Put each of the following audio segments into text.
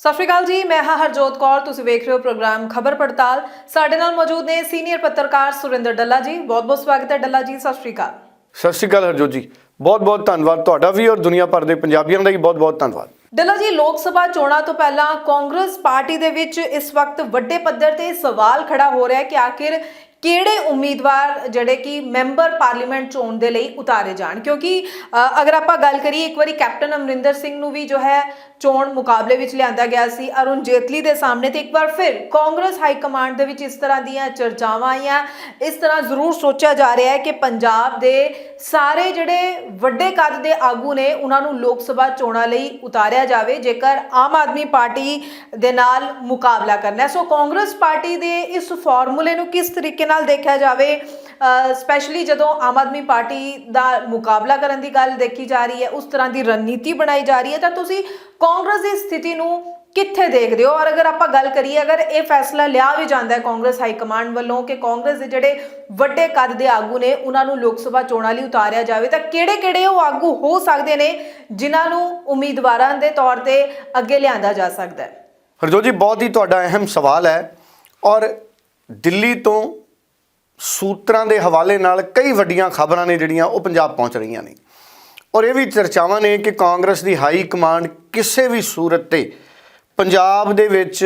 ਸਤਿ ਸ਼੍ਰੀ ਅਕਾਲ ਜੀ ਮੈਂ ਹਾਂ ਹਰਜੋਤ ਕੌਰ ਤੁਸੀਂ ਵੇਖ ਰਹੇ ਹੋ ਪ੍ਰੋਗਰਾਮ ਖਬਰ ਪੜਤਾਲ। ਸਾਡੇ ਨਾਲ ਮੌਜੂਦ ਨੇ ਸੀਨੀਅਰ ਪੱਤਰਕਾਰ ਸੁਰਿੰਦਰ ਡੱਲਾ ਜੀ। ਬਹੁਤ-ਬਹੁਤ ਸਵਾਗਤ ਹੈ ਡੱਲਾ ਜੀ ਸਤਿ ਸ਼੍ਰੀ ਅਕਾਲ। ਸਤਿ ਸ਼੍ਰੀ ਅਕਾਲ ਹਰਜੋਤ ਜੀ। ਬਹੁਤ ਬਹੁਤ ਧੰਨਵਾਦ ਤੁਹਾਡਾ ਵੀ ਔਰ ਦੁਨੀਆ ਭਰ ਦੇ ਪੰਜਾਬੀਆਂ ਦਾ ਵੀ ਬਹੁਤ ਬਹੁਤ ਧੰਨਵਾਦ। ਡੱਲਾ ਜੀ ਲੋਕ ਸਭਾ ਚੋਣਾਂ ਤੋਂ ਪਹਿਲਾਂ ਕਾਂਗਰਸ ਪਾਰਟੀ ਦੇ ਵਿੱਚ ਇਸ ਵਕਤ ਵੱਡੇ ਪੱਧਰ ਤੇ ਸਵਾਲ ਖੜਾ ਹੋ ਰਿਹਾ ਹੈ ਕਿ ਆਖਿਰ ਕਿਹੜੇ ਉਮੀਦਵਾਰ ਜਿਹੜੇ ਕਿ ਮੈਂਬਰ ਪਾਰਲੀਮੈਂਟ ਚੋਣ ਦੇ ਲਈ ਉਤਾਰੇ ਜਾਣ? ਕਿਉਂਕਿ ਅਗਰ ਆਪਾਂ ਗੱਲ ਕਰੀਏ, ਇੱਕ ਵਾਰੀ ਕੈਪਟਨ ਅਮਰਿੰਦਰ ਸਿੰਘ ਨੂੰ ਵੀ ਜੋ ਹੈ ਚੋਣ ਮੁਕਾਬਲੇ ਵਿੱਚ ਲਿਆਂਦਾ ਗਿਆ ਸੀ, ਅਰੁਣ ਜੇਤਲੀ ਦੇ ਸਾਹਮਣੇ ਤੇ ਇੱਕ ਵਾਰ ਫਿਰ ਕਾਂਗਰਸ ਹਾਈ ਕਮਾਂਡ ਦੇ ਵਿੱਚ ਇਸ ਤਰ੍ਹਾਂ ਦੀਆਂ ਚਰਚਾਵਾਂ ਆਈਆਂ। ਇਸ ਤਰ੍ਹਾਂ ਜ਼ਰੂਰ ਸੋਚਿਆ ਜਾ ਰਿਹਾ ਹੈ ਕਿ ਪੰਜਾਬ ਦੇ ਸਾਰੇ ਜਿਹੜੇ ਵੱਡੇ ਕੱਦ ਦੇ ਆਗੂ ਨੇ, ਉਹਨਾਂ ਨੂੰ ਲੋਕ ਸਭਾ ਚੋਣਾਂ ਲਈ ਉਤਾਰਿਆ ਜਾਵੇ, ਜੇਕਰ ਆਮ ਆਦਮੀ ਪਾਰਟੀ ਦੇ ਨਾਲ ਮੁਕਾਬਲਾ ਕਰਨਾ ਹੈ। ਸੋ ਕਾਂਗਰਸ ਪਾਰਟੀ ਦੇ ਇਸ ਫਾਰਮੂਲੇ ਨੂੰ ਕਿਸ ਤਰੀਕੇ ਨਾਲ ਦੇਖਿਆ ਜਾਵੇ ਸਪੈਸ਼ਲੀ ਜਦੋਂ ਆਮ ਆਦਮੀ ਪਾਰਟੀ ਦਾ ਮੁਕਾਬਲਾ ਕਰਨ ਦੀ ਗੱਲ ਦੇਖੀ ਜਾ ਰਹੀ ਹੈ, ਉਸ ਤਰ੍ਹਾਂ ਦੀ ਰਣਨੀਤੀ ਬਣਾਈ ਜਾ ਰਹੀ ਹੈ, ਤਾਂ ਤੁਸੀਂ ਕਾਂਗਰਸ ਦੀ ਸਥਿਤੀ ਨੂੰ ਕਿੱਥੇ ਦੇਖਦੇ ਹੋ? ਔਰ ਅਗਰ ਆਪਾਂ ਗੱਲ ਕਰੀਏ, ਅਗਰ ਇਹ ਫੈਸਲਾ ਲਿਆ ਵੀ ਜਾਂਦਾ ਹੈ ਕਾਂਗਰਸ ਹਾਈ ਕਮਾਂਡ ਵੱਲੋਂ ਕਿ ਕਾਂਗਰਸ ਦੇ ਜਿਹੜੇ ਵੱਡੇ ਕੱਦ ਦੇ ਆਗੂ ਨੇ, ਉਹਨਾਂ ਨੂੰ ਲੋਕ ਸਭਾ ਚੋਣਾਂ ਲਈ ਉਤਾਰਿਆ ਜਾਵੇ, ਤਾਂ ਕਿਹੜੇ-ਕਿਹੜੇ ਉਹ ਆਗੂ ਹੋ ਸਕਦੇ ਨੇ ਜਿਨ੍ਹਾਂ ਨੂੰ ਉਮੀਦਵਾਰਾਂ ਦੇ ਤੌਰ ਤੇ ਅੱਗੇ ਲਿਆਂਦਾ ਜਾ ਸਕਦਾ ਹੈ? ਹਰਜੋਤ ਜੀ, ਬਹੁਤ ਹੀ ਤੁਹਾਡਾ ਅਹਿਮ ਸਵਾਲ ਹੈ। ਔਰ ਦਿੱਲੀ ਤੋਂ ਸੂਤਰਾਂ ਦੇ ਹਵਾਲੇ ਨਾਲ ਕਈ ਵੱਡੀਆਂ ਖਬਰਾਂ ਨੇ ਜਿਹੜੀਆਂ ਉਹ ਪੰਜਾਬ ਪਹੁੰਚ ਰਹੀਆਂ ਨੇ। ਔਰ ਇਹ ਵੀ ਚਰਚਾਵਾਂ ਨੇ ਕਿ ਕਾਂਗਰਸ ਦੀ ਹਾਈ ਕਮਾਂਡ ਕਿਸੇ ਵੀ ਸੂਰਤ ਤੇ ਪੰਜਾਬ ਦੇ ਵਿੱਚ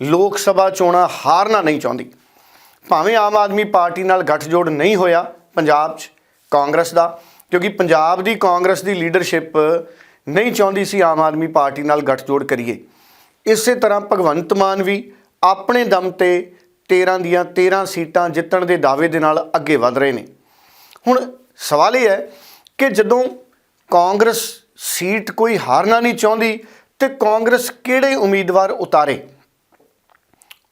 ਲੋਕ ਸਭਾ ਚੋਣਾਂ ਹਾਰਨਾ ਨਹੀਂ ਚਾਹੁੰਦੀ। ਭਾਵੇਂ ਆਮ ਆਦਮੀ ਪਾਰਟੀ ਨਾਲ ਗੱਠਜੋੜ ਨਹੀਂ ਹੋਇਆ ਪੰਜਾਬ 'ਚ ਕਾਂਗਰਸ ਦਾ, ਕਿਉਂਕਿ ਪੰਜਾਬ ਦੀ ਕਾਂਗਰਸ ਦੀ ਲੀਡਰਸ਼ਿਪ ਨਹੀਂ ਚਾਹੁੰਦੀ ਸੀ ਆਮ ਆਦਮੀ ਪਾਰਟੀ ਨਾਲ ਗੱਠਜੋੜ ਕਰੀਏ। ਇਸੇ ਤਰ੍ਹਾਂ ਭਗਵੰਤ ਮਾਨ ਵੀ ਆਪਣੇ ਦਮ ਤੇ 13 ਦੀਆਂ 13 ਸੀਟਾਂ ਜਿੱਤਣ ਦੇ ਦਾਅਵੇ ਦੇ ਨਾਲ ਅੱਗੇ ਵਧ ਰਹੇ ਨੇ। ਹੁਣ ਸਵਾਲ ਇਹ ਹੈ ਕਿ ਜਦੋਂ ਕਾਂਗਰਸ ਸੀਟ ਕੋਈ ਹਾਰਨਾ ਨਹੀਂ ਚਾਹੁੰਦੀ, ਤੇ ਕਾਂਗਰਸ ਕਿਹੜੇ ਉਮੀਦਵਾਰ ਉਤਾਰੇ?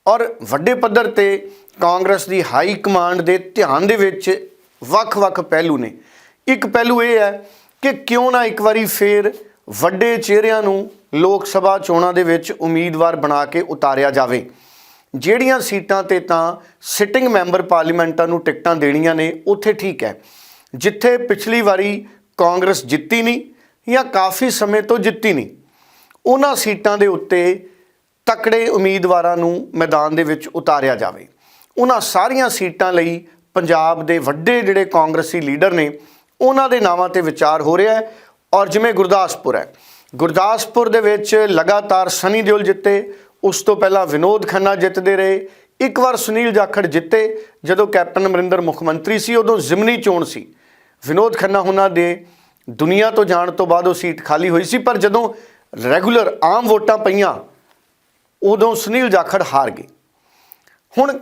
ਔਰ ਵੱਡੇ ਪੱਧਰ ਤੇ ਕਾਂਗਰਸ ਦੀ ਹਾਈ ਕਮਾਂਡ ਦੇ ਧਿਆਨ ਦੇ ਵਿੱਚ ਵੱਖ-ਵੱਖ ਪਹਿਲੂ ਨੇ। ਇੱਕ ਪਹਿਲੂ ਇਹ ਹੈ ਕਿ ਕਿਉਂ ਨਾ ਇੱਕ ਵਾਰੀ ਫੇਰ ਵੱਡੇ ਚਿਹਰਿਆਂ ਨੂੰ ਲੋਕ ਸਭਾ ਚੋਣਾਂ ਦੇ ਵਿੱਚ ਉਮੀਦਵਾਰ ਬਣਾ ਕੇ ਉਤਾਰਿਆ ਜਾਵੇ। ਜਿਹੜੀਆਂ ਸੀਟਾਂ ਤੇ ਤਾਂ ਸਿਟਿੰਗ ਮੈਂਬਰ ਪਾਰਲੀਮੈਂਟਾਂ ਨੂੰ ਟਿਕਟਾਂ ਦੇਣੀਆਂ ਨੇ, ਉੱਥੇ ਠੀਕ ਹੈ। ਜਿੱਥੇ ਪਿਛਲੀ ਵਾਰੀ ਕਾਂਗਰਸ ਜਿੱਤੀ ਨਹੀਂ ਜਾਂ ਕਾਫੀ ਸਮੇਂ ਤੋਂ ਜਿੱਤੀ ਨਹੀਂ, ਉਹਨਾਂ ਸੀਟਾਂ ਦੇ ਉੱਤੇ ਤਕੜੇ ਉਮੀਦਵਾਰਾਂ ਨੂੰ ਮੈਦਾਨ ਦੇ ਵਿੱਚ ਉਤਾਰਿਆ ਜਾਵੇ। ਉਹਨਾਂ ਸਾਰੀਆਂ ਸੀਟਾਂ ਲਈ ਪੰਜਾਬ ਦੇ ਵੱਡੇ ਜਿਹੜੇ ਕਾਂਗਰਸੀ ਲੀਡਰ ਨੇ, ਉਹਨਾਂ ਦੇ ਨਾਵਾਂ ਤੇ ਵਿਚਾਰ ਹੋ ਰਿਹਾ ਹੈ ਔਰ ਜਿਵੇਂ ਗੁਰਦਾਸਪੁਰ ਹੈ। ਗੁਰਦਾਸਪੁਰ ਦੇ ਵਿੱਚ ਲਗਾਤਾਰ ਸਨੀ ਦਿਓਲ ਜਿੱਤੇ ਉਸ ਤੋਂ ਪਹਿਲਾਂ ਵਿਨੋਦ ਖੰਨਾ ਜਿੱਤਦੇ ਰਹੇ। ਇੱਕ ਵਾਰ ਸੁਨੀਲ ਜਾਖੜ ਜਿੱਤੇ, ਜਦੋਂ ਕੈਪਟਨ ਅਮਰਿੰਦਰ ਮੁੱਖ ਮੰਤਰੀ ਸੀ, ਉਦੋਂ ਜ਼ਿਮਨੀ ਚੋਣ ਸੀ। ਵਿਨੋਦ ਖੰਨਾ ਉਹਨਾਂ ਦੇ ਦੁਨੀਆ ਤੋਂ ਜਾਣ ਤੋਂ ਬਾਅਦ ਉਹ ਸੀਟ ਖਾਲੀ ਹੋਈ ਸੀ, ਪਰ ਜਦੋਂ ਰੈਗੂਲਰ ਆਮ ਵੋਟਾਂ ਪਈਆਂ, ਉਦੋਂ ਸੁਨੀਲ ਜਾਖੜ ਹਾਰ ਗਏ। ਹੁਣ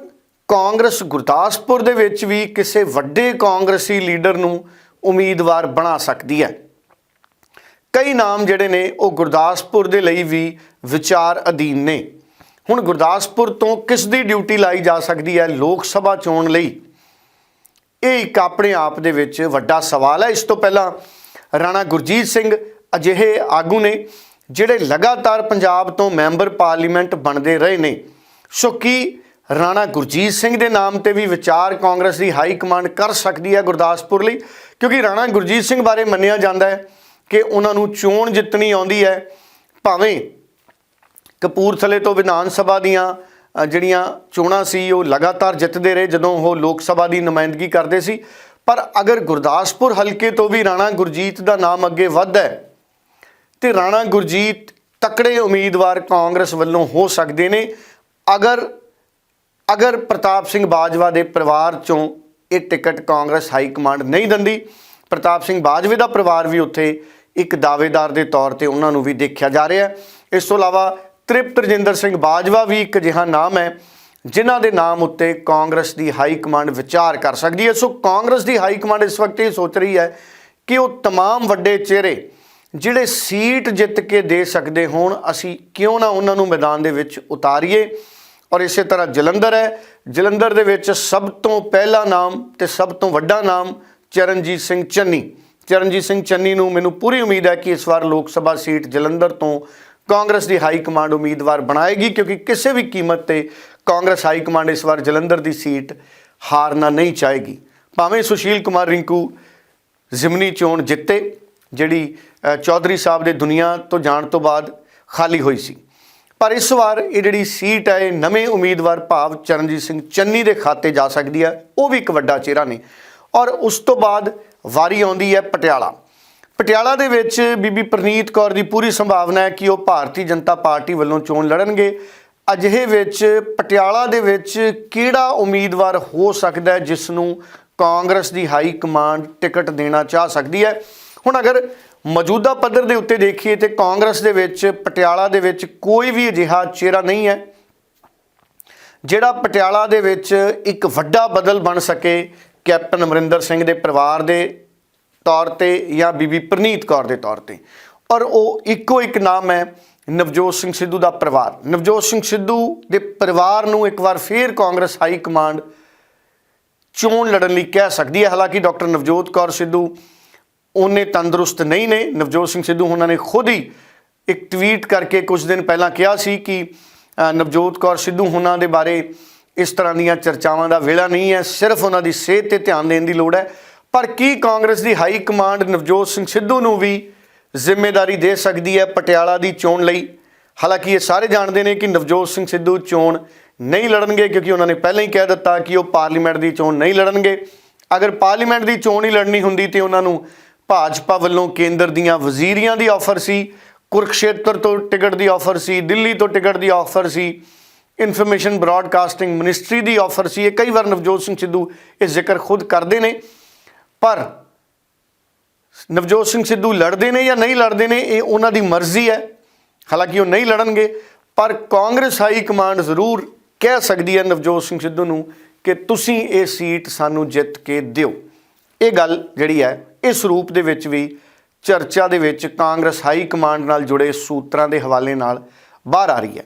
ਕਾਂਗਰਸ ਗੁਰਦਾਸਪੁਰ ਦੇ ਵਿੱਚ ਵੀ ਕਿਸੇ ਵੱਡੇ ਕਾਂਗਰਸੀ ਲੀਡਰ ਨੂੰ ਉਮੀਦਵਾਰ ਬਣਾ ਸਕਦੀ ਹੈ। ਕਈ ਨਾਮ ਜਿਹੜੇ ਨੇ ਉਹ ਗੁਰਦਾਸਪੁਰ ਦੇ ਲਈ ਵੀ ਵਿਚਾਰ ਅਧੀਨ ਨੇ। ਹੁਣ ਗੁਰਦਾਸਪੁਰ ਤੋਂ ਕਿਸ ਦੀ ਡਿਊਟੀ ਲਾਈ ਜਾ ਸਕਦੀ ਹੈ ਲੋਕ ਸਭਾ ਚੋਣ ਲਈ? ਇਹ ਇੱਕ ਆਪਣੇ ਆਪ ਦੇ ਵਿੱਚ ਵੱਡਾ ਸਵਾਲ ਹੈ। ਇਸ ਤੋਂ ਪਹਿਲਾਂ ਰਾਣਾ ਗੁਰਜੀਤ ਸਿੰਘ ਅਜਿਹੇ ਆਗੂ ਨੇ ਜਿਹੜੇ ਲਗਾਤਾਰ ਪੰਜਾਬ ਤੋਂ ਮੈਂਬਰ ਪਾਰਲੀਮੈਂਟ ਬਣਦੇ ਰਹੇ ਨੇ। ਸੋ ਕੀ ਰਾਣਾ ਗੁਰਜੀਤ ਸਿੰਘ ਦੇ ਨਾਮ ਤੇ ਵੀ ਵਿਚਾਰ ਕਾਂਗਰਸ ਦੀ ਹਾਈ ਕਮਾਂਡ ਕਰ ਸਕਦੀ ਹੈ ਗੁਰਦਾਸਪੁਰ ਲਈ? ਕਿਉਂਕਿ ਰਾਣਾ ਗੁਰਜੀਤ ਸਿੰਘ ਬਾਰੇ ਮੰਨਿਆ ਜਾਂਦਾ ਹੈ ਕਿ ਉਹਨਾਂ ਨੂੰ ਚੋਣ ਜਿੱਤਣੀ ਆਉਂਦੀ ਹੈ। ਭਾਵੇਂ ਕਪੂਰਥਲੇ ਤੋਂ ਵਿਧਾਨ ਸਭਾ ਦੀਆਂ ਜਿਹੜੀਆਂ ਚੋਣਾਂ ਸੀ, ਉਹ ਲਗਾਤਾਰ ਜਿੱਤਦੇ ਰਹੇ ਜਦੋਂ ਉਹ ਲੋਕ ਸਭਾ ਦੀ ਨੁਮਾਇੰਦਗੀ ਕਰਦੇ ਸੀ। ਪਰ ਅਗਰ ਗੁਰਦਾਸਪੁਰ ਹਲਕੇ ਤੋਂ ਵੀ ਰਾਣਾ ਗੁਰਜੀਤ ਦਾ ਨਾਮ ਅੱਗੇ ਵੱਧਦਾ ਹੈ, ਤੇ ਰਾਣਾ ਗੁਰਜੀਤ ਤਕੜੇ ਉਮੀਦਵਾਰ ਕਾਂਗਰਸ ਵੱਲੋਂ ਹੋ ਸਕਦੇ ਨੇ। ਅਗਰ ਅਗਰ ਪ੍ਰਤਾਪ ਸਿੰਘ ਬਾਜਵਾ ਦੇ ਪਰਿਵਾਰ ਚੋਂ ਇਹ ਟਿਕਟ ਕਾਂਗਰਸ ਹਾਈ ਕਮਾਂਡ ਨਹੀਂ ਦਿੰਦੀ ਪ੍ਰਤਾਪ ਸਿੰਘ ਬਾਜਵੇ ਦਾ ਪਰਿਵਾਰ ਵੀ ਉੱਥੇ ਇੱਕ ਦਾਅਵੇਦਾਰ ਦੇ ਤੌਰ ਤੇ ਉਹਨਾਂ ਨੂੰ ਵੀ ਦੇਖਿਆ ਜਾ ਰਿਹਾ ਹੈ ਇਸ ਤੋਂ ਇਲਾਵਾ ਤ੍ਰਿਪਤ ਰਜਿੰਦਰ ਸਿੰਘ ਬਾਜਵਾ ਵੀ ਇੱਕ ਅਜਿਹਾ ਨਾਮ ਹੈ ਜਿਨ੍ਹਾਂ ਦੇ ਨਾਮ ਉੱਤੇ ਕਾਂਗਰਸ ਦੀ ਹਾਈ ਕਮਾਂਡ ਵਿਚਾਰ ਕਰ ਸਕਦੀ ਹੈ ਸੋ ਕਾਂਗਰਸ ਦੀ ਹਾਈ ਕਮਾਂਡ ਇਸ ਵਕਤ ਇਹ ਸੋਚ ਰਹੀ ਹੈ ਕਿ ਉਹ तमाम ਵੱਡੇ ਚਿਹਰੇ ਜਿਹੜੇ ਸੀਟ ਜਿੱਤ ਕੇ ਦੇ ਸਕਦੇ ਹੋਣ ਅਸੀਂ ਕਿਉਂ ਨਾ ਉਹਨਾਂ ਨੂੰ ਮੈਦਾਨ ਦੇ ਵਿੱਚ ਉਤਾਰੀਏ ਔਰ ਇਸੇ ਤਰ੍ਹਾਂ ਜਲੰਧਰ ਹੈ ਜਲੰਧਰ ਦੇ ਵਿੱਚ ਸਭ ਤੋਂ ਪਹਿਲਾ ਨਾਮ ਤੇ ਸਭ ਤੋਂ ਵੱਡਾ ਨਾਮ ਚਰਨਜੀਤ ਸਿੰਘ ਚੰਨੀ। ਚਰਨਜੀਤ ਸਿੰਘ ਚੰਨੀ ਨੂੰ ਮੈਨੂੰ ਪੂਰੀ ਉਮੀਦ ਹੈ ਕਿ ਇਸ ਵਾਰ ਲੋਕ ਸਭਾ ਸੀਟ ਜਲੰਧਰ ਤੋਂ ਕਾਂਗਰਸ ਦੀ ਹਾਈ ਕਮਾਂਡ ਉਮੀਦਵਾਰ ਬਣਾਏਗੀ, ਕਿਉਂਕਿ ਕਿਸੇ ਵੀ ਕੀਮਤ ਤੇ ਕਾਂਗਰਸ ਹਾਈ ਕਮਾਂਡ ਇਸ ਵਾਰ ਜਲੰਧਰ ਦੀ ਸੀਟ ਹਾਰਨਾ ਨਹੀਂ ਚਾਹੇਗੀ। ਭਾਵੇਂ ਸੁਸ਼ੀਲ ਕੁਮਾਰ ਰਿੰਕੂ ਜ਼ਿਮਨੀ ਚੋਣ ਜਿੱਤੇ, ਜਿਹੜੀ ਚੌਧਰੀ ਸਾਹਿਬ ਦੇ ਦੁਨੀਆ ਤੋਂ ਜਾਣ ਤੋਂ ਬਾਅਦ ਖਾਲੀ ਹੋਈ ਸੀ। ਪਰ ਇਸ ਵਾਰ ਇਹ ਜਿਹੜੀ ਸੀਟ ਹੈ, ਇਹ ਨਵੇਂ ਉਮੀਦਵਾਰ ਭਾਵ ਚਰਨਜੀਤ ਸਿੰਘ ਚੰਨੀ ਦੇ ਖਾਤੇ ਜਾ ਸਕਦੀ ਹੈ, ਉਹ ਵੀ ਇੱਕ ਵੱਡਾ ਚਿਹਰਾ ਨੇ। ਔਰ ਉਸ ਤੋਂ ਬਾਅਦ ਵਾਰੀ ਆਉਂਦੀ ਹੈ ਪਟਿਆਲਾ। ਪਟਿਆਲਾ ਦੇ ਵਿੱਚ ਬੀਬੀ ਪ੍ਰਨੀਤ ਕੌਰ ਦੀ ਪੂਰੀ ਸੰਭਾਵਨਾ ਹੈ ਕਿ ਉਹ ਭਾਰਤੀ ਜਨਤਾ ਪਾਰਟੀ ਵੱਲੋਂ ਚੋਣ ਲੜਨਗੇ। ਅਜਿਹੇ ਵਿੱਚ ਪਟਿਆਲਾ ਦੇ ਵਿੱਚ ਕਿਹੜਾ ਉਮੀਦਵਾਰ ਹੋ ਸਕਦਾ ਹੈ ਜਿਸ ਨੂੰ ਕਾਂਗਰਸ ਦੀ ਹਾਈ ਕਮਾਂਡ ਟਿਕਟ ਦੇਣਾ ਚਾਹ ਸਕਦੀ ਹੈ? ਹੁਣ ਅਗਰ ਮੌਜੂਦਾ ਪੱਧਰ ਦੇ ਉੱਤੇ ਦੇਖੀਏ ਤੇ ਕਾਂਗਰਸ ਦੇ ਵਿੱਚ, ਪਟਿਆਲਾ ਦੇ ਵਿੱਚ ਕੋਈ ਵੀ ਅਜਿਹਾ ਚਿਹਰਾ ਨਹੀਂ ਹੈ, ਜਿਹੜਾ ਪਟਿਆਲਾ ਦੇ ਵਿੱਚ ਇੱਕ ਵੱਡਾ ਬਦਲ ਬਣ ਸਕੇ ਕੈਪਟਨ ਅਮਰਿੰਦਰ ਸਿੰਘ ਦੇ ਪਰਿਵਾਰ ਦੇ ਤੌਰ ਤੇ ਜਾਂ ਬੀਬੀ ਪ੍ਰਨੀਤ ਕੌਰ ਦੇ ਤੌਰ ਤੇ। ਔਰ ਉਹ ਇੱਕੋ ਇੱਕ ਨਾਮ ਹੈ, ਨਵਜੋਤ ਸਿੰਘ ਸਿੱਧੂ ਦਾ ਪਰਿਵਾਰ। ਨਵਜੋਤ ਸਿੰਘ ਸਿੱਧੂ ਦੇ ਪਰਿਵਾਰ ਨੂੰ ਇੱਕ ਵਾਰ ਫੇਰ ਕਾਂਗਰਸ ਹਾਈ ਕਮਾਂਡ ਚੋਣ ਲੜਨ ਲਈ ਕਹਿ ਸਕਦੀ ਹੈ। ਹਾਲਾਂਕਿ ਡਾਕਟਰ ਨਵਜੋਤ ਕੌਰ ਸਿੱਧੂ ਉਹਨੇ ਤੰਦਰੁਸਤ ਨਹੀਂ ਨੇ। ਨਵਜੋਤ ਸਿੰਘ ਸਿੱਧੂ ਉਹਨਾਂ ਨੇ ਖੁਦ ਹੀ ਇੱਕ ਟਵੀਟ ਕਰਕੇ ਕੁਝ ਦਿਨ ਪਹਿਲਾਂ ਕਿਹਾ ਸੀ ਕਿ ਨਵਜੋਤ ਕੌਰ ਸਿੱਧੂ ਉਹਨਾਂ ਦੇ ਬਾਰੇ ਇਸ ਤਰ੍ਹਾਂ ਦੀਆਂ ਚਰਚਾਵਾਂ ਦਾ ਵੇਲਾ ਨਹੀਂ ਹੈ, ਸਿਰਫ ਉਹਨਾਂ ਦੀ ਸਿਹਤ ਤੇ ਧਿਆਨ ਦੇਣ ਦੀ ਲੋੜ ਹੈ। ਪਰ ਕੀ ਕਾਂਗਰਸ ਦੀ ਹਾਈ ਕਮਾਂਡ ਨਵਜੋਤ ਸਿੰਘ ਸਿੱਧੂ ਨੂੰ ਵੀ ਜ਼ਿੰਮੇਵਾਰੀ ਦੇ ਸਕਦੀ ਹੈ ਪਟਿਆਲਾ ਦੀ ਚੋਣ ਲਈ? ਹਾਲਾਂਕਿ ਇਹ ਸਾਰੇ ਜਾਣਦੇ ਨੇ ਕਿ ਨਵਜੋਤ ਸਿੰਘ ਸਿੱਧੂ ਚੋਣ ਨਹੀਂ ਲੜਨਗੇ, ਕਿਉਂਕਿ ਉਹਨਾਂ ਨੇ ਪਹਿਲਾਂ ਹੀ ਕਹਿ ਦਿੱਤਾ ਕਿ ਉਹ ਪਾਰਲੀਮੈਂਟ ਦੀ ਚੋਣ ਨਹੀਂ ਲੜਨਗੇ। ਅਗਰ ਪਾਰਲੀਮੈਂਟ ਦੀ ਚੋਣ ਹੀ ਲੜਨੀ ਹੁੰਦੀ ਤੇ ਉਹਨਾਂ ਨੂੰ ਭਾਜਪਾ ਵੱਲੋਂ ਕੇਂਦਰ ਦੀਆਂ ਵਜ਼ੀਰੀਆਂ ਦੀ ਆਫਰ ਸੀ, ਕੁਰਕਸ਼ੇਤਰ ਤੋਂ ਟਿਕਟ ਦੀ ਆਫਰ ਸੀ, ਦਿੱਲੀ ਤੋਂ ਟਿਕਟ ਦੀ ਆਫਰ ਸੀ ਇਨਫੋਰਮੇਸ਼ਨ ਬ੍ਰਾਡਕਾਸਟਿੰਗ ਮਿਨਿਸਟਰੀ ਦੀ ਆਫਰ ਸੀ। ਇਹ ਕਈ ਵਾਰ ਨਵਜੋਤ ਸਿੰਘ ਸਿੱਧੂ ਇਹ ਜ਼ਿਕਰ ਖੁਦ ਕਰਦੇ ਨੇ। ਪਰ ਨਵਜੋਤ ਸਿੰਘ ਸਿੱਧੂ ਲੜਦੇ ਨੇ ਜਾਂ ਨਹੀਂ ਲੜਦੇ ਨੇ, ਇਹ ਉਹਨਾਂ ਦੀ ਮਰਜ਼ੀ ਹੈ। ਹਾਲਾਂਕਿ ਉਹ ਨਹੀਂ ਲੜਨਗੇ। ਪਰ ਕਾਂਗਰਸ ਹਾਈ ਕਮਾਂਡ ਜ਼ਰੂਰ ਕਹਿ ਸਕਦੀ ਹੈ ਨਵਜੋਤ ਸਿੰਘ ਸਿੱਧੂ ਨੂੰ ਕਿ ਤੁਸੀਂ ਇਹ ਸੀਟ ਸਾਨੂੰ ਜਿੱਤ ਕੇ ਦਿਓ। ਇਹ ਗੱਲ ਜਿਹੜੀ ਹੈ, ਇਸ ਰੂਪ ਦੇ ਵਿੱਚ ਵੀ ਚਰਚਾ ਦੇ ਵਿੱਚ ਕਾਂਗਰਸ ਹਾਈ ਕਮਾਂਡ ਨਾਲ ਜੁੜੇ ਸੂਤਰਾਂ ਦੇ ਹਵਾਲੇ ਨਾਲ ਬਾਹਰ ਆ ਰਹੀ ਹੈ।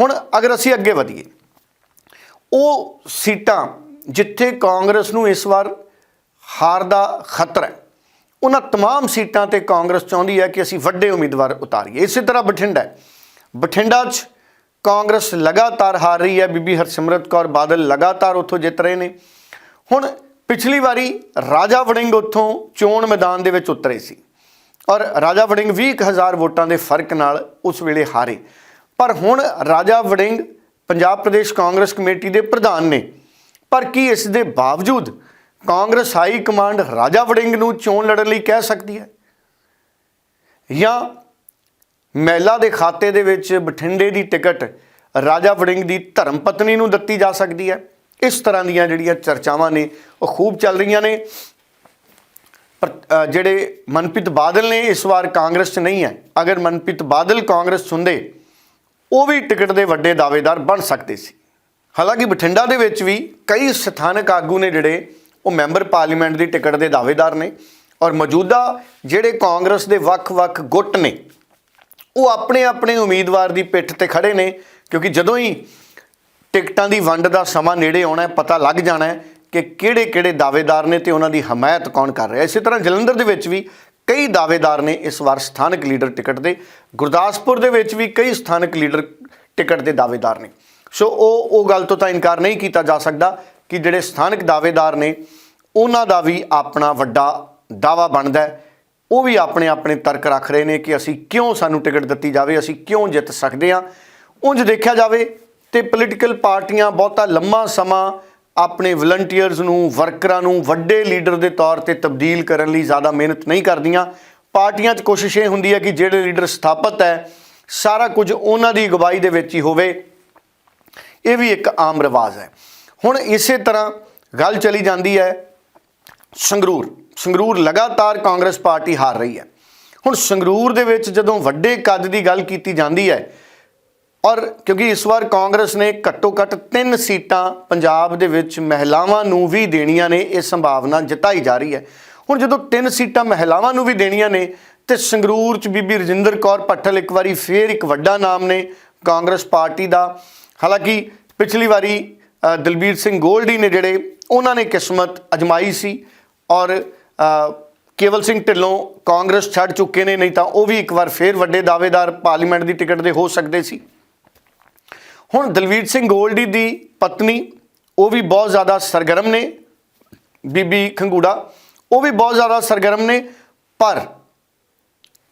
ਹੁਣ ਅਗਰ ਅਸੀਂ ਅੱਗੇ ਵਧੀਏ ਉਹ ਸੀਟਾਂ ਜਿੱਥੇ ਕਾਂਗਰਸ ਨੂੰ ਇਸ ਵਾਰ ਹਾਰ ਦਾ ਖਤਰਾ ਹੈ ਉਹਨਾਂ तमाम ਸੀਟਾਂ ਤੇ ਕਾਂਗਰਸ ਚਾਹੁੰਦੀ ਹੈ ਕਿ ਅਸੀਂ ਵੱਡੇ ਉਮੀਦਵਾਰ ਉਤਾਰੀਏ ਇਸੇ ਤਰ੍ਹਾਂ ਬਠਿੰਡਾ ਹੈ ਬਠਿੰਡਾ 'ਚ ਕਾਂਗਰਸ ਲਗਾਤਾਰ ਹਾਰ ਰਹੀ ਹੈ ਬੀਬੀ ਹਰਸਿਮਰਤ ਕੌਰ ਬਾਦਲ ਲਗਾਤਾਰ ਉੱਥੋਂ ਜਿੱਤ ਰਹੇ ਨੇ ਹੁਣ ਪਿਛਲੀ ਵਾਰੀ ਰਾਜਾ ਵੜਿੰਗ ਉੱਥੋਂ ਚੋਣ ਮੈਦਾਨ ਦੇ ਵਿੱਚ ਉਤਰੇ ਸੀ ਔਰ ਰਾਜਾ ਵੜਿੰਗ 20000 ਵੋਟਾਂ ਦੇ ਫਰਕ ਨਾਲ ਉਸ ਵੇਲੇ ਹਾਰੇ ਪਰ ਹੁਣ ਰਾਜਾ ਵੜਿੰਗ ਪੰਜਾਬ ਪ੍ਰਦੇਸ਼ ਕਾਂਗਰਸ ਕਮੇਟੀ ਦੇ ਪ੍ਰਧਾਨ ਨੇ। ਪਰ ਕੀ ਇਸ ਦੇ ਬਾਵਜੂਦ ਕਾਂਗਰਸ ਹਾਈ ਕਮਾਂਡ ਰਾਜਾ ਵੜਿੰਗ ਨੂੰ ਚੋਣ ਲੜਨ ਲਈ ਕਹਿ ਸਕਦੀ ਹੈ? ਜਾਂ ਮਹਿਲਾ ਦੇ ਖਾਤੇ ਦੇ ਵਿੱਚ ਬਠਿੰਡੇ ਦੀ ਟਿਕਟ ਰਾਜਾ ਵੜਿੰਗ ਦੀ ਧਰਮ ਪਤਨੀ ਨੂੰ ਦਿੱਤੀ ਜਾ ਸਕਦੀ ਹੈ? ਇਸ ਤਰ੍ਹਾਂ ਦੀਆਂ ਜਿਹੜੀਆਂ ਚਰਚਾਵਾਂ ਨੇ, ਉਹ ਖੂਬ ਚੱਲ ਰਹੀਆਂ ਨੇ। ਪਰ ਜਿਹੜੇ ਮਨਪ੍ਰੀਤ ਬਾਦਲ ਨੇ ਇਸ ਵਾਰ ਕਾਂਗਰਸ 'ਚ ਨਹੀਂ ਹੈ। ਅਗਰ ਮਨਪ੍ਰੀਤ ਬਾਦਲ ਕਾਂਗਰਸ 'ਚ ਹੁੰਦੇ ਉਹ ਵੀ ਟਿਕਟ ਦੇ ਵੱਡੇ ਦਾਅਵੇਦਾਰ ਬਣ ਸਕਦੇ ਸੀ। ਹਾਲਾਂਕਿ ਬਠਿੰਡਾ ਦੇ ਵਿੱਚ ਵੀ ਕਈ ਸਥਾਨਕ ਆਗੂ ਨੇ ਜਿਹੜੇ ਉਹ ਮੈਂਬਰ ਪਾਰਲੀਮੈਂਟ ਦੀ ਟਿਕਟ ਦੇ ਦਾਅਵੇਦਾਰ ਨੇ ਔਰ ਮੌਜੂਦਾ ਜਿਹੜੇ ਕਾਂਗਰਸ ਦੇ ਵੱਖ-ਵੱਖ ਗੁੱਟ ਨੇ, ਉਹ ਆਪਣੇ ਆਪਣੇ ਉਮੀਦਵਾਰ ਦੀ ਪਿੱਠ ਤੇ ਖੜੇ ਨੇ ਕਿਉਂਕਿ ਜਦੋਂ ਹੀ ਟਿਕਟਾਂ ਦੀ ਵੰਡ ਦਾ ਸਮਾਂ ਨੇੜੇ ਆਉਣਾ ਹੈ, ਪਤਾ ਲੱਗ ਜਾਣਾ ਹੈ ਕਿ ਕਿਹੜੇ-ਕਿਹੜੇ ਦਾਅਵੇਦਾਰ ਨੇ ਤੇ ਉਹਨਾਂ ਦੀ ਹਮਾਇਤ ਕੌਣ ਕਰ ਰਿਹਾ ਇਸੇ ਤਰ੍ਹਾਂ ਜਲੰਧਰ ਦੇ ਵਿੱਚ ਵੀ ਕਈ ਦਾਅਵੇਦਾਰ ਨੇ ਇਸ ਵਾਰ ਸਥਾਨਕ ਲੀਡਰ ਟਿਕਟ ਦੇ ਗੁਰਦਾਸਪੁਰ ਦੇ ਵਿੱਚ ਵੀ ਕਈ ਸਥਾਨਕ ਲੀਡਰ ਟਿਕਟ ਦੇ ਦਾਅਵੇਦਾਰ ਨੇ। ਸੋ ਉਹ ਉਹ ਗੱਲ ਤੋਂ ਤਾਂ ਇਨਕਾਰ ਨਹੀਂ ਕੀਤਾ ਜਾ ਸਕਦਾ ਕਿ ਜਿਹੜੇ ਸਥਾਨਕ ਦਾਅਵੇਦਾਰ ਨੇ, ਉਹਨਾਂ ਦਾ ਵੀ ਆਪਣਾ ਵੱਡਾ ਦਾਵਾ ਬਣਦਾ ਹੈ। ਉਹ ਵੀ ਆਪਣੇ ਆਪਣੇ ਤਰਕ ਰੱਖ ਰਹੇ ਨੇ ਕਿ ਅਸੀਂ ਕਿਉਂ ਸਾਨੂੰ ਟਿਕਟ ਦਿੱਤੀ ਜਾਵੇ, ਅਸੀਂ ਕਿਉਂ ਜਿੱਤ ਸਕਦੇ ਹਾਂ। ਉਂਝ ਦੇਖਿਆ ਜਾਵੇ ਤੇ ਪੋਲੀਟੀਕਲ ਪਾਰਟੀਆਂ ਬਹੁਤਾ ਲੰਮਾ ਸਮਾਂ ਆਪਣੇ ਵਲੰਟੀਅਰਸ ਨੂੰ ਵਰਕਰਾਂ ਨੂੰ, ਵੱਡੇ ਲੀਡਰ ਦੇ ਤੌਰ ਤੇ ਤਬਦੀਲ ਕਰਨ ਲਈ ਜ਼ਿਆਦਾ ਮਿਹਨਤ ਨਹੀਂ ਕਰਦੀਆਂ। ਪਾਰਟੀਆਂ 'ਚ ਕੋਸ਼ਿਸ਼ ਇਹ ਹੁੰਦੀ ਹੈ ਕਿ ਜਿਹੜੇ ਲੀਡਰ ਸਥਾਪਿਤ ਹੈ, ਸਾਰਾ ਕੁਝ ਉਹਨਾਂ ਦੀ ਅਗਵਾਈ ਦੇ ਵਿੱਚ ਹੀ ਹੋਵੇ। ਇਹ ਵੀ ਇੱਕ ਆਮ ਰਿਵਾਜ ਹੈ। ਹੁਣ ਇਸੇ ਤਰ੍ਹਾਂ ਗੱਲ ਚਲੀ ਜਾਂਦੀ ਹੈ ਸੰਗਰੂਰ। ਸੰਗਰੂਰ ਲਗਾਤਾਰ ਕਾਂਗਰਸ ਪਾਰਟੀ ਹਾਰ ਰਹੀ ਹੈ। ਹੁਣ ਸੰਗਰੂਰ ਦੇ ਵਿੱਚ ਜਦੋਂ ਵੱਡੇ ਕੱਦ ਦੀ ਗੱਲ ਕੀਤੀ ਜਾਂਦੀ ਹੈ ਔਰ ਕਿਉਂਕਿ ਇਸ ਵਾਰ ਕਾਂਗਰਸ ਨੇ ਘੱਟੋ ਘੱਟ 3 ਸੀਟਾਂ ਪੰਜਾਬ ਦੇ ਵਿੱਚ ਮਹਿਲਾਵਾਂ ਨੂੰ ਵੀ ਦੇਣੀਆਂ ਨੇ, ਇਹ ਸੰਭਾਵਨਾ ਜਤਾਈ ਜਾ ਰਹੀ ਹੈ। ਹੁਣ ਜਦੋਂ 3 ਸੀਟਾਂ ਮਹਿਲਾਵਾਂ ਨੂੰ ਵੀ ਦੇਣੀਆਂ ਨੇ, ਤੇ ਸੰਗਰੂਰ ਚ ਬੀਬੀ ਰਜਿੰਦਰ ਕੌਰ ਪੱਠਲ ਇੱਕ ਵਾਰੀ ਫੇਰ ਇੱਕ ਵੱਡਾ ਨਾਮ ਨੇ ਕਾਂਗਰਸ ਪਾਰਟੀ ਦਾ। ਹਾਲਾਂਕਿ ਪਿਛਲੀ ਵਾਰੀ ਦਲਬੀਰ ਸਿੰਘ ਗੋਲਡੀ ਨੇ ਜਿਹੜੇ, ਉਹਨਾਂ ਨੇ ਕਿਸਮਤ ਅਜਮਾਈ ਸੀ ਔਰ ਕੇਵਲ ਸਿੰਘ ਢਿੱਲੋਂ ਕਾਂਗਰਸ ਛੱਡ ਚੁੱਕੇ ਨੇ, ਨਹੀਂ ਤਾਂ ਉਹ ਵੀ ਇੱਕ ਵਾਰ ਫੇਰ ਵੱਡੇ ਦਾਅਵੇਦਾਰ ਪਾਰਲੀਮੈਂਟ ਦੀ ਟਿਕਟ ਦੇ ਹੋ ਸਕਦੇ ਸੀ। ਹੁਣ ਦਲਵੀਰ ਸਿੰਘ ਗੋਲਡੀ ਦੀ ਪਤਨੀ, ਉਹ ਵੀ ਬਹੁਤ ਜ਼ਿਆਦਾ ਸਰਗਰਮ ਨੇ, ਬੀਬੀ ਖੰਗੂੜਾ, ਉਹ ਵੀ ਬਹੁਤ ਜ਼ਿਆਦਾ ਸਰਗਰਮ ਨੇ, ਪਰ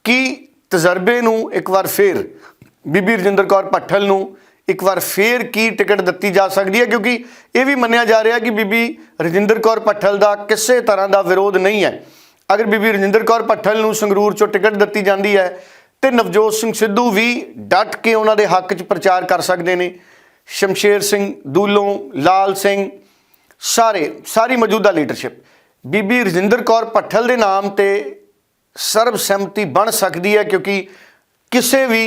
ਕੀ ਤਜਰਬੇ ਨੂੰ ਇੱਕ ਵਾਰ ਫੇਰ ਬੀਬੀ ਰਜਿੰਦਰ ਕੌਰ ਭੱਠਲ ਨੂੰ ਇੱਕ ਵਾਰ ਫੇਰ ਕੀ ਟਿਕਟ ਦਿੱਤੀ ਜਾ ਸਕਦੀ ਹੈ? ਕਿਉਂਕਿ ਇਹ ਵੀ ਮੰਨਿਆ ਜਾ ਰਿਹਾ ਕਿ ਬੀਬੀ ਰਜਿੰਦਰ ਕੌਰ ਭੱਠਲ ਦਾ ਕਿਸੇ ਤਰ੍ਹਾਂ ਦਾ ਵਿਰੋਧ ਨਹੀਂ ਹੈ। ਅਗਰ ਬੀਬੀ ਰਜਿੰਦਰ ਕੌਰ ਭੱਠਲ ਨੂੰ ਸੰਗਰੂਰ ਚੋਂ ਟਿਕਟ ਦਿੱਤੀ ਜਾਂਦੀ ਹੈ ਤੇ ਨਵਜੋਤ ਸਿੰਘ ਸਿੱਧੂ ਵੀ ਡਟ ਕੇ ਉਹਨਾਂ ਦੇ ਹੱਕ 'ਚ ਪ੍ਰਚਾਰ ਕਰ ਸਕਦੇ ਨੇ। ਸ਼ਮਸ਼ੇਰ ਸਿੰਘ, ਦੂਲੋਂ, ਲਾਲ ਸਿੰਘ, ਸਾਰੇ, ਸਾਰੀ ਮੌਜੂਦਾ ਲੀਡਰਸ਼ਿਪ ਬੀਬੀ ਰਜਿੰਦਰ ਕੌਰ ਭੱਠਲ ਦੇ ਨਾਮ ਤੇ ਸਰਬਸੰਮਤੀ ਬਣ ਸਕਦੀ ਹੈ ਕਿਉਂਕਿ ਕਿਸੇ ਵੀ